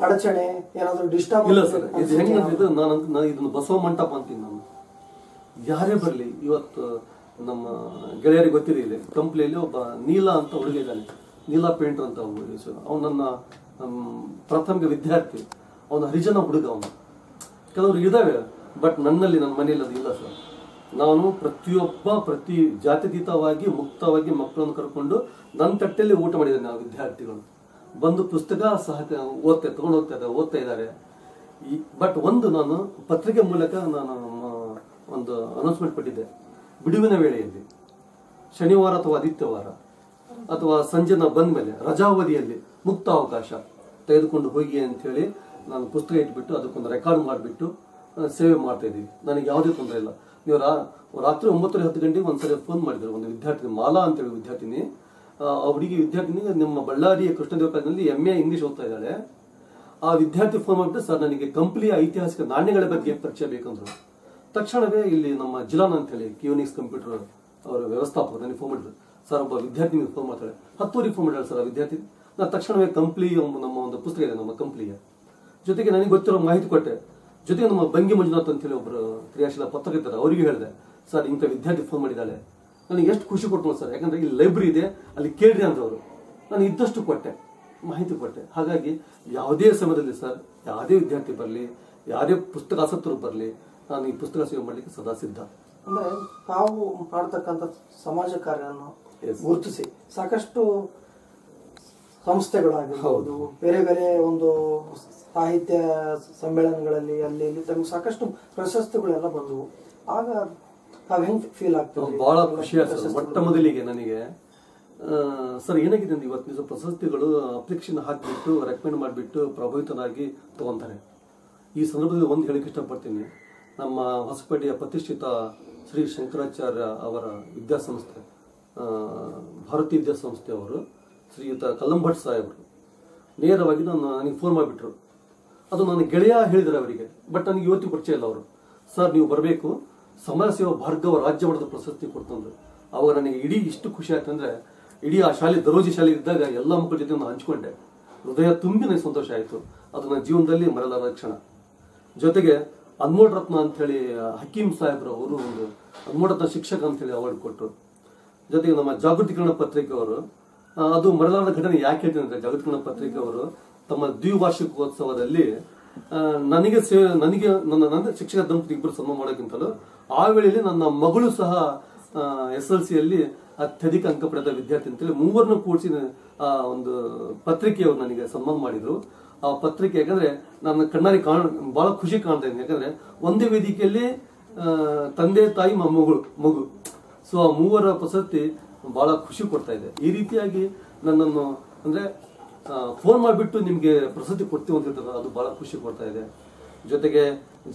ಅಡಚಣೆ ಏನಾದ್ರೂ ಡಿಸ್ಟರ್ಬ್ ಇಲ್ಲ ಸರ್. ಇದು ನಾನು ನಾನು ಇದನ್ನು ಬಸವ ಮಂಟಪ ಅಂತೀನಿ ನಾನು ಯಾರೇ ಬರಲಿ, ಇವತ್ತು ನಮ್ಮ ಗೆಳೆಯರಿಗೆ ಗೊತ್ತಿದೆ ಇಲ್ಲಿ ಕಂಪ್ನಿಯಲ್ಲಿ ಒಬ್ಬ ನೀಲ ಅಂತ ಹುಡುಗ ಇದ್ದಾನೆ ನೀಲ ಪೇಂಟರ್ ಅಂತ ಅವನು ನನ್ನ ಪ್ರಾಥಮಿಕ ವಿದ್ಯಾರ್ಥಿ. ಅವನು ಹರಿಜನ ಹುಡುಗ ಅವನು. ಕೆಲವರು ಇದ್ದಾವೆ ಬಟ್ ನನ್ನಲ್ಲಿ ನನ್ನ ಮನೆಯಲ್ಲಿ ಅದು ಇಲ್ಲ ಸರ್. ನಾನು ಪ್ರತಿಯೊಬ್ಬ, ಪ್ರತಿ ಜಾತ್ಯತೀತವಾಗಿ, ಮುಕ್ತವಾಗಿ ಮಕ್ಕಳನ್ನು ಕರ್ಕೊಂಡು ನನ್ನ ತಟ್ಟೆಯಲ್ಲಿ ಊಟ ಮಾಡಿದ್ದೇನೆ ನಾವು ವಿದ್ಯಾರ್ಥಿಗಳು. ಬಂದು ಪುಸ್ತಕ ಸಹ ಓದ್ತಾ, ತಗೊಂಡು ಹೋಗ್ತಾ ಇದ್ದಾರೆ, ಓದ್ತಾ ಇದ್ದಾರೆ. ಬಟ್ ಒಂದು ನಾನು ಪತ್ರಿಕೆ ಮೂಲಕ ನಾನು ಒಂದು ಅನೌನ್ಸ್ಮೆಂಟ್ ಕೊಟ್ಟಿದ್ದೆ. ಬಿಡುವಿನ ವೇಳೆಯಲ್ಲಿ, ಶನಿವಾರ ಅಥವಾ ಆದಿತ್ಯವಾರ, ಅಥವಾ ಸಂಜೆ ನಾವು ಬಂದ ಮೇಲೆ, ರಜಾವಧಿಯಲ್ಲಿ ಮುಕ್ತ ಅವಕಾಶ ತೆಗೆದುಕೊಂಡು ಹೋಗಿ ಅಂತ ಹೇಳಿ ನಾನು ಪುಸ್ತಕ ಇಟ್ಬಿಟ್ಟು ಅದಕ್ಕೊಂದು ರೆಕಾರ್ಡ್ ಮಾಡಿಬಿಟ್ಟು ಸೇವೆ ಮಾಡ್ತಾ ಇದ್ದೀವಿ. ನನಗೆ ಯಾವುದೇ ತೊಂದರೆ ಇಲ್ಲ. ನೀವು ರಾತ್ರಿ ಒಂಬತ್ತರ ಹತ್ತು ಗಂಟೆಗೆ ಒಂದ್ಸರಿ ಫೋನ್ ಮಾಡಿದ್ರು. ಒಂದು ವಿದ್ಯಾರ್ಥಿನಿ, ಮಾಲಾ ಅಂತೇಳಿ ವಿದ್ಯಾರ್ಥಿನಿ. ಅವರಿಗೆ ವಿದ್ಯಾರ್ಥಿನಿ, ನಿಮ್ಮ ಬಳ್ಳಾರಿಯ ಕೃಷ್ಣದೇವ ಕಾಲೇಜಿನಲ್ಲಿ ಎಂ ಎ ಇಂಗ್ಲಿಷ್ ಓದ್ತಾ ಇದ್ದಾಳೆ. ಆ ವಿದ್ಯಾರ್ಥಿ ಫೋನ್ ಮಾಡಿಬಿಟ್ಟು, ಸರ್, ನನಗೆ ಕಂಪ್ನಿಯ ಐತಿಹಾಸಿಕ ನಾಣ್ಯಗಳ ಬಗ್ಗೆ ಪರಿಚಯ ಬೇಕಂದ್ರು. ತಕ್ಷಣವೇ ಇಲ್ಲಿ ನಮ್ಮ ಜಿಲಾನ್ ಅಂತ ಹೇಳಿ ಕಿಯೋನಿಕ್ಸ್ ಕಂಪ್ಯೂಟರ್ ಅವರ ವ್ಯವಸ್ಥಾಪಕ ನನಗೆ ಫೋನ್ ಮಾಡಿದ್ರು. ಸರ್, ಒಬ್ಬ ವಿದ್ಯಾರ್ಥಿ ಫೋನ್ ಮಾಡ್ತಾಳೆ. ಹತ್ತುವರೆಗೆ ಫೋನ್ ಮಾಡ್ಯಾಳೆ ಸರ್, ಆ ವಿದ್ಯಾರ್ಥಿ. ನಾನು ತಕ್ಷಣವೇ ಕಂಪ್ಲಿ ನಮ್ಮ ಒಂದು ಪುಸ್ತಕ ಇದೆ, ನಮ್ಮ ಕಂಪ್ಲಿಯ ಜೊತೆಗೆ ನನಗೆ ಗೊತ್ತಿರೋ ಮಾಹಿತಿ ಕೊಟ್ಟೆ. ಜೊತೆಗೆ ನಮ್ಮ ಬಂಗಿ ಮಂಜುನಾಥ್ ಅಂತೇಳಿ ಒಬ್ಬರು ಕ್ರಿಯಾಶೀಲ ಪತ್ರಕರ್ತರ, ಅವರಿಗೆ ಹೇಳಿದೆ. ಸರ್, ಇಂಥ ವಿದ್ಯಾರ್ಥಿ ಫೋನ್ ಮಾಡಿದ್ದಾಳೆ. ನನಗೆ ಎಷ್ಟು ಖುಷಿ ಕೊಟ್ಟು ಸರ್, ಯಾಕಂದ್ರೆ ಇಲ್ಲಿ ಲೈಬ್ರರಿ ಇದೆ, ಅಲ್ಲಿ ಕೇಳ್ರಿ ಅಂತ ಅವರು ನಾನು ಇದ್ದಷ್ಟು ಕೊಟ್ಟೆ, ಮಾಹಿತಿ ಕೊಟ್ಟೆ. ಹಾಗಾಗಿ ಯಾವುದೇ ಸಮಯದಲ್ಲಿ ಸರ್, ಯಾವುದೇ ವಿದ್ಯಾರ್ಥಿ ಬರಲಿ, ಯಾವುದೇ ಪುಸ್ತಕ ಆಸಕ್ತರು ಬರಲಿ ನಾನು ಈ ಪುಸ್ತಕ ಸೇವೆ ಮಾಡಲಿಕ್ಕೆ ಸದಾ ಸಿದ್ಧ. ಅಂದ್ರೆ ತಾವು ಮಾಡ್ತಕ್ಕಂಥ ಸಮಾಜ ಕಾರ್ಯವನ್ನು. ಗುರುತಿಸಿ ಸಾಕಷ್ಟು ಸಂಸ್ಥೆಗಳಾಗಿರ್ಬೋದು ಬೇರೆ ಬೇರೆ ಒಂದು ಸಾಹಿತ್ಯ ಸಮ್ಮೇಳನಗಳಲ್ಲಿ ಅಲ್ಲಿ ಇಲ್ಲಿ ತಮಗೆ ಸಾಕಷ್ಟು ಪ್ರಶಸ್ತಿಗಳೆಲ್ಲ ಬಂದವು. ಆಗ ತಾವ್ ಹೆಂಗ್ ಫೀಲ್ ಆಗ್ತದೆ? ಬಹಳ ಖುಷಿ ಆಗ್ತದೆ. ಮೊಟ್ಟ ಮೊದಲಿಗೆ ನನಗೆ ಸರ್ ಏನಾಗಿದೆ ಅಂದ್ರೆ ಇವತ್ತು ನಿಜ ಪ್ರಶಸ್ತಿಗಳು ಅಪ್ಲಿಕೇಶನ್ ಹಾಕಿಬಿಟ್ಟು ರೆಕಮೆಂಡ್ ಮಾಡಿಬಿಟ್ಟು ಪ್ರಭಾವಿತನಾಗಿ ತಗೊಂತಾರೆ. ಈ ಸಂದರ್ಭದಲ್ಲಿ ಒಂದು ಹೇಳಕ್ಕೆ ಇಷ್ಟಪಡ್ತೀನಿ. ನಮ್ಮ ಹೊಸಪೇಟೆಯ ಪ್ರತಿಷ್ಠಿತ ಶ್ರೀ ಶಂಕರಾಚಾರ್ಯ ಅವರ ವಿದ್ಯಾಸಂಸ್ಥೆ ಭಾರತೀಯ ವಿದ್ಯಾಸಂಸ್ಥೆ ಅವರು, ಶ್ರೀಯುತ ಕಲ್ಲಂಭಟ್ ಸಾಹೇಬರು. ನೇರವಾಗಿ ನಾನು ನನಗೆ ಫೋನ್ ಮಾಡಿಬಿಟ್ರು. ಅದು ನನ್ನ ಗೆಳೆಯ ಹೇಳಿದ್ರು ಅವರಿಗೆ ಬಟ್ ನನಗೆ ಇವತ್ತು ಪರಿಚಯ ಇಲ್ಲ ಅವರು. ಸರ್ ನೀವು ಬರಬೇಕು. ಸಮಾಜ ಸೇವಾ ಭಾರ್ಗವ ರಾಜ್ಯ ಮಟ್ಟದ ಪ್ರಶಸ್ತಿ ಕೊಡ್ತಂದ್ರು. ಅವಾಗ ನನಗೆ ಇಡೀ ಇಷ್ಟು ಖುಷಿ ಆಯ್ತು ಅಂದ್ರೆ, ಇಡೀ ಆ ಶಾಲೆ, ದರೋಜಿ ಶಾಲೆ ಇದ್ದಾಗ ಎಲ್ಲ ಮಕ್ಕಳ ಜೊತೆ ನಾನು ಹಂಚ್ಕೊಂಡೆ. ಹೃದಯ ತುಂಬಿ ನನಗೆ ಸಂತೋಷ ಆಯಿತು. ಅದು ನನ್ನ ಜೀವನದಲ್ಲಿ ಮರಲಾದ ಕ್ಷಣ. ಜೊತೆಗೆ ಅನ್ಮೋಡ್ ರತ್ನ ಅಂತ ಹೇಳಿ ಹಕೀಂ ಸಾಹೇಬ್ರು ಅವರು ಒಂದು ಅನ್ಮೋಡ್ ರತ್ನ ಶಿಕ್ಷಕ ಅಂತ ಹೇಳಿ ಅವಾರ್ಡ್ ಕೊಟ್ಟರು ಜೊತೆಗೆ ನಮ್ಮ ಜಾಗೃತಿಕರಣ ಪತ್ರಿಕೆ ಅವರು ಅದು ಮರಳಾದ ಘಟನೆ ಯಾಕೆ ಹೇಳ್ತೀನಿ ಜಾಗೃತಿಕರಣ ಪತ್ರಿಕೆ ಅವರು ತಮ್ಮ ದ್ವಿವಾರ್ಷಿಕೋತ್ಸವದಲ್ಲಿ ನನಗೆ ಸೇ, ನನಗೆ ನನ್ನ ನನ್ನ ಶಿಕ್ಷಕ ದಂಪತಿ ಇಬ್ಬರು ಸನ್ಮಾನ ಮಾಡೋಕ್ಕಿಂತಲೂ ಆ ವೇಳೆಯಲ್ಲಿ ನನ್ನ ಮಗಳು ಸಹ ಎಸ್ ಎಲ್ ಸಿಯಲ್ಲಿ ಅತ್ಯಧಿಕ ಅಂಕ ಪಡೆದ ವಿದ್ಯಾರ್ಥಿ ಅಂತೇಳಿ ಮೂವರನ್ನು ಕೂಡಿಸಿ ಒಂದು ಪತ್ರಿಕೆಯವರು ನನಗೆ ಸನ್ಮಾನ ಮಾಡಿದ್ರು. ಆ ಪತ್ರಿಕೆ, ಯಾಕಂದ್ರೆ ನನ್ನ ಕಣ್ಣಾರಿ ಕಾಣ, ಬಹಳ ಖುಷಿ ಕಾಣ್ತಾ ಇದ್ದೀನಿ ಯಾಕಂದ್ರೆ ಒಂದೇ ವೇದಿಕೆಯಲ್ಲಿ ತಂದೆ, ತಾಯಿ ಮಗಳು, ಮಗು. ಸೊ ಆ ಮೂವರ ಪ್ರಶಸ್ತಿ ಬಹಳ ಖುಷಿ ಕೊಡ್ತಾ ಇದೆ. ಈ ರೀತಿಯಾಗಿ ನನ್ನನ್ನು, ಅಂದ್ರೆ ಫೋನ್ ಮಾಡಿಬಿಟ್ಟು ನಿಮಗೆ ಪ್ರಶಸ್ತಿ ಕೊಡ್ತೀವಿ ಅಂತ ಅದು ಬಹಳ ಖುಷಿ ಕೊಡ್ತಾ ಇದೆ. ಜೊತೆಗೆ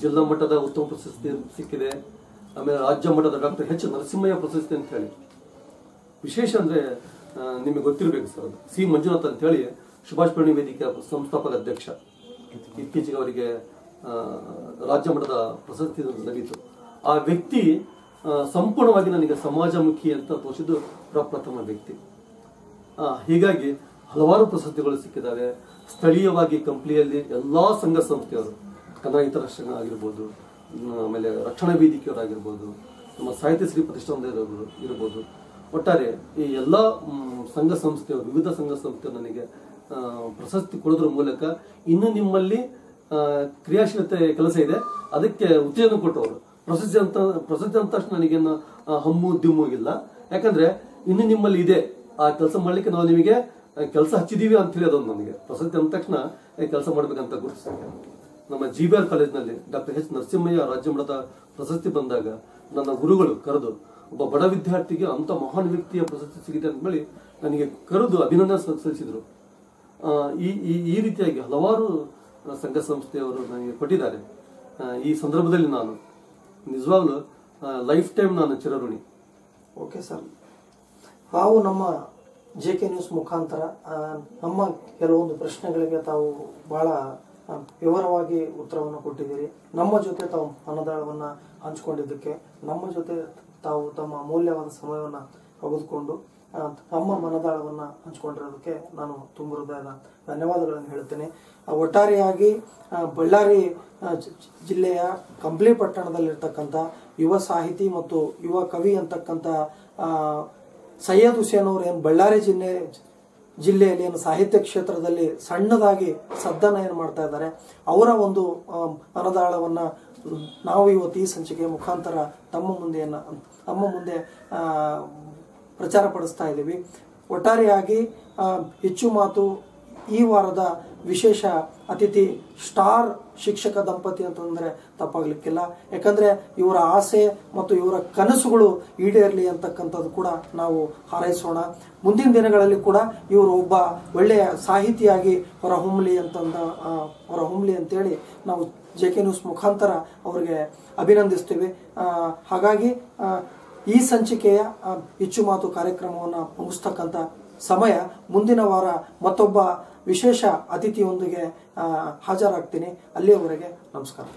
ಜಿಲ್ಲಾ ಮಟ್ಟದ ಉತ್ತಮ ಪ್ರಶಸ್ತಿ ಸಿಕ್ಕಿದೆ. ಆಮೇಲೆ ರಾಜ್ಯ ಮಟ್ಟದ ಡಾಕ್ಟರ್ ಎಚ್ ನರಸಿಂಹಯ್ಯ ಪ್ರಶಸ್ತಿ ಅಂತ ಹೇಳಿ. ವಿಶೇಷ ಅಂದ್ರೆ ನಿಮಗೆ ಗೊತ್ತಿರಬೇಕು ಸರ್ ಸಿ ಮಂಜುನಾಥ್ ಅಂತ ಹೇಳಿ ಸುಭಾಷ್ ಪ್ರಣಿ ವೇದಿಕೆಯ ಸಂಸ್ಥಾಪಕ ಅಧ್ಯಕ್ಷ. ಇತ್ತೀಚೆಗೆ ಅವರಿಗೆ ರಾಜ್ಯ ಮಟ್ಟದ ಪ್ರಶಸ್ತಿ ಲಭಿತು. ಆ ವ್ಯಕ್ತಿ ಸಂಪೂರ್ಣವಾಗಿ ನನಗೆ ಸಮಾಜಮುಖಿ ಅಂತ ತೋರಿಸಿದ್ದು ಪ್ರಪ್ರಥಮ ವ್ಯಕ್ತಿ. ಹೀಗಾಗಿ ಹಲವಾರು ಪ್ರಶಸ್ತಿಗಳು ಸಿಕ್ಕಿದ್ದಾವೆ ಸ್ಥಳೀಯವಾಗಿ ಕಂಪ್ನಿಯಲ್ಲಿ ಎಲ್ಲ ಸಂಘ ಸಂಸ್ಥೆಯವರು, ಕನ್ನಡ ಸಂಘ ಆಗಿರ್ಬೋದು ಆಮೇಲೆ ರಕ್ಷಣಾ ವೇದಿಕೆಯವರಾಗಿರ್ಬೋದು, ನಮ್ಮ ಸಾಹಿತ್ಯ ಶ್ರೀ ಪ್ರತಿಷ್ಠಾನದವರು ಇರ್ಬೋದು. ಒಟ್ಟಾರೆ ಈ ಎಲ್ಲ ಸಂಘ ಸಂಸ್ಥೆಯವರು, ವಿವಿಧ ಸಂಘ ಸಂಸ್ಥೆಯವರು ನನಗೆ ಪ್ರಶಸ್ತಿ ಕೊಡೋದ್ರ ಮೂಲಕ ಇನ್ನು ನಿಮ್ಮಲ್ಲಿ ಕ್ರಿಯಾಶೀಲತೆ ಕೆಲಸ ಇದೆ. ಅದಕ್ಕೆ ಉತ್ತೇಜನ ಕೊಟ್ಟವರು. ಪ್ರಶಸ್ತಿ ಅಂತ ಪ್ರಶಸ್ತಿ ಅಂತ ತಕ್ಷಣ ನನಗೇನು ಹಮ್ಮು ದಿಮ್ಮು ಇಲ್ಲ ಯಾಕಂದ್ರೆ ಇನ್ನು ನಿಮ್ಮಲ್ಲಿ ಇದೆ. ಆ ಕೆಲಸ ಮಾಡ್ಲಿಕ್ಕೆ ನಾವು ನಿಮಗೆ ಕೆಲಸ ಹಚ್ಚಿದೀವಿ ಅಂತ ಹೇಳಿ ಅದೊಂದು ನನಗೆ. ಪ್ರಶಸ್ತಿ ಅಂದ ತಕ್ಷಣ ಕೆಲಸ ಮಾಡ್ಬೇಕಂತ ಗುರುತಿಸ್ತೇನೆ ನಮ್ಮ ಜಿ ಬಿ ಆರ್ ಕಾಲೇಜ್ನಲ್ಲಿ ಡಾಕ್ಟರ್ ಎಚ್ ನರಸಿಂಹಯ್ಯ ರಾಜ್ಯ ಮಟ್ಟದ ಪ್ರಶಸ್ತಿ ಬಂದಾಗ ನನ್ನ ಗುರುಗಳು ಕರೆದು, ಒಬ್ಬ ಬಡ ವಿದ್ಯಾರ್ಥಿಗೆ ಅಂತ ಮಹಾನ್ ವ್ಯಕ್ತಿಯ ಪ್ರಶಸ್ತಿ ಸಿಗಿದೆ ಅಂದ್ಮೇಲೆ ನನಗೆ ಕರೆದು ಅಭಿನಂದನೆ ಸಲ್- ಸಲ್ಲಿಸಿದ್ರು. ಈ ಈ ರೀತಿಯಾಗಿ ಹಲವಾರು ಸಂಘ ಸಂಸ್ಥೆಯವರು ನನಗೆ ಕೊಟ್ಟಿದ್ದಾರೆ. ಈ ಸಂದರ್ಭದಲ್ಲಿ ನಾನು ನಿಜವಾಗ್ಲೂ ಲೈಫ್ ಟೈಮ್ ನಾನು ಚಿರಋಣಿ. Okay sir. ತಾವು ನಮ್ಮ ಜೆ ಕೆ ನ್ಯೂಸ್ ಮುಖಾಂತರ ನಮ್ಮ ಕೆಲವೊಂದು ಪ್ರಶ್ನೆಗಳಿಗೆ ತಾವು ಬಹಳ ವಿವರವಾಗಿ ಉತ್ತರವನ್ನು ಕೊಟ್ಟಿದ್ದೀರಿ. ನಮ್ಮ ಜೊತೆ ತಾವು ಮನದಾಳವನ್ನು ಹಂಚಿಕೊಂಡಿದ್ದಕ್ಕೆ, ನಮ್ಮ ಜೊತೆ ತಾವು ತಮ್ಮ ಅಮೂಲ್ಯವಾದ ಸಮಯವನ್ನು ತೆಗೆದುಕೊಂಡು ತಮ್ಮ ಮನದಾಳವನ್ನು ಹಂಚಿಕೊಂಡಿರೋದಕ್ಕೆ ನಾನು ತುಂಬ ಹೃದಯದ ಧನ್ಯವಾದಗಳನ್ನು ಹೇಳ್ತೇನೆ. ಒಟ್ಟಾರೆಯಾಗಿ ಬಳ್ಳಾರಿ ಜಿಲ್ಲೆಯ ಕಂಬ್ಲಿ ಪಟ್ಟಣದಲ್ಲಿರ್ತಕ್ಕಂಥ ಯುವ ಸಾಹಿತಿ ಮತ್ತು ಯುವ ಕವಿ ಅಂತಕ್ಕಂಥ ಸಯ್ಯದ್ ಹುಸೇನ್ ಅವರು ಏನು ಬಳ್ಳಾರಿ ಜಿಲ್ಲೆ, ಜಿಲ್ಲೆಯಲ್ಲಿ ಏನು ಸಾಹಿತ್ಯ ಕ್ಷೇತ್ರದಲ್ಲಿ ಸಣ್ಣದಾಗಿ ಸದ್ದನ್ನ ಏನು ಮಾಡ್ತಾ ಇದ್ದಾರೆ, ಅವರ ಒಂದು ಮನದಾಳವನ್ನು ನಾವು ಇವತ್ತು ಈ ಸಂಚಿಕೆ ಮುಖಾಂತರ ತಮ್ಮ ಮುಂದೆಯನ್ನು, ತಮ್ಮ ಮುಂದೆ ಪ್ರಚಾರ ಪಡಿಸ್ತಾ ಇದ್ದೀವಿ. ಒಟ್ಟಾರೆಯಾಗಿ ಹೆಚ್ಚು ಮಾತು ಈ ವಾರದ ವಿಶೇಷ ಅತಿಥಿ ಸ್ಟಾರ್ ಶಿಕ್ಷಕ ದಂಪತಿ ಅಂತಂದರೆ ತಪ್ಪಾಗಲಿಕ್ಕಿಲ್ಲ. ಯಾಕಂದರೆ ಇವರ ಆಸೆ ಮತ್ತು ಇವರ ಕನಸುಗಳು ಈಡೇರಲಿ ಅಂತಕ್ಕಂಥದ್ದು ಕೂಡ ನಾವು ಹಾರೈಸೋಣ. ಮುಂದಿನ ದಿನಗಳಲ್ಲಿ ಕೂಡ ಇವರು ಒಬ್ಬ ಒಳ್ಳೆಯ ಸಾಹಿತಿಯಾಗಿ ಹೊರಹೊಮ್ಮಲಿ ಅಂತಂದ ಹೊರ ಹೊರಹೊಮ್ಮಲಿ ಅಂತೇಳಿ ನಾವು ಜೆ ಕೆ ನ್ಯೂಸ್ ಮುಖಾಂತರ ಅವರಿಗೆ ಅಭಿನಂದಿಸ್ತೀವಿ. ಹಾಗಾಗಿ ಈ ಸಂಚಿಕೆಯ ಹೆಚ್ಚು ಮಾತು ಕಾರ್ಯಕ್ರಮವನ್ನು ಮುಗಿಸ್ತಕ್ಕಂಥ ಸಮಯ ಮುಂದಿನ ವಾರ ಮತ್ತೊಬ್ಬ ವಿಶೇಷ ಅತಿಥಿಯೊಂದಿಗೆ ಹಾಜರಾಗ್ತೀನಿ. ಅಲ್ಲಿಯವರೆಗೆ ನಮಸ್ಕಾರ.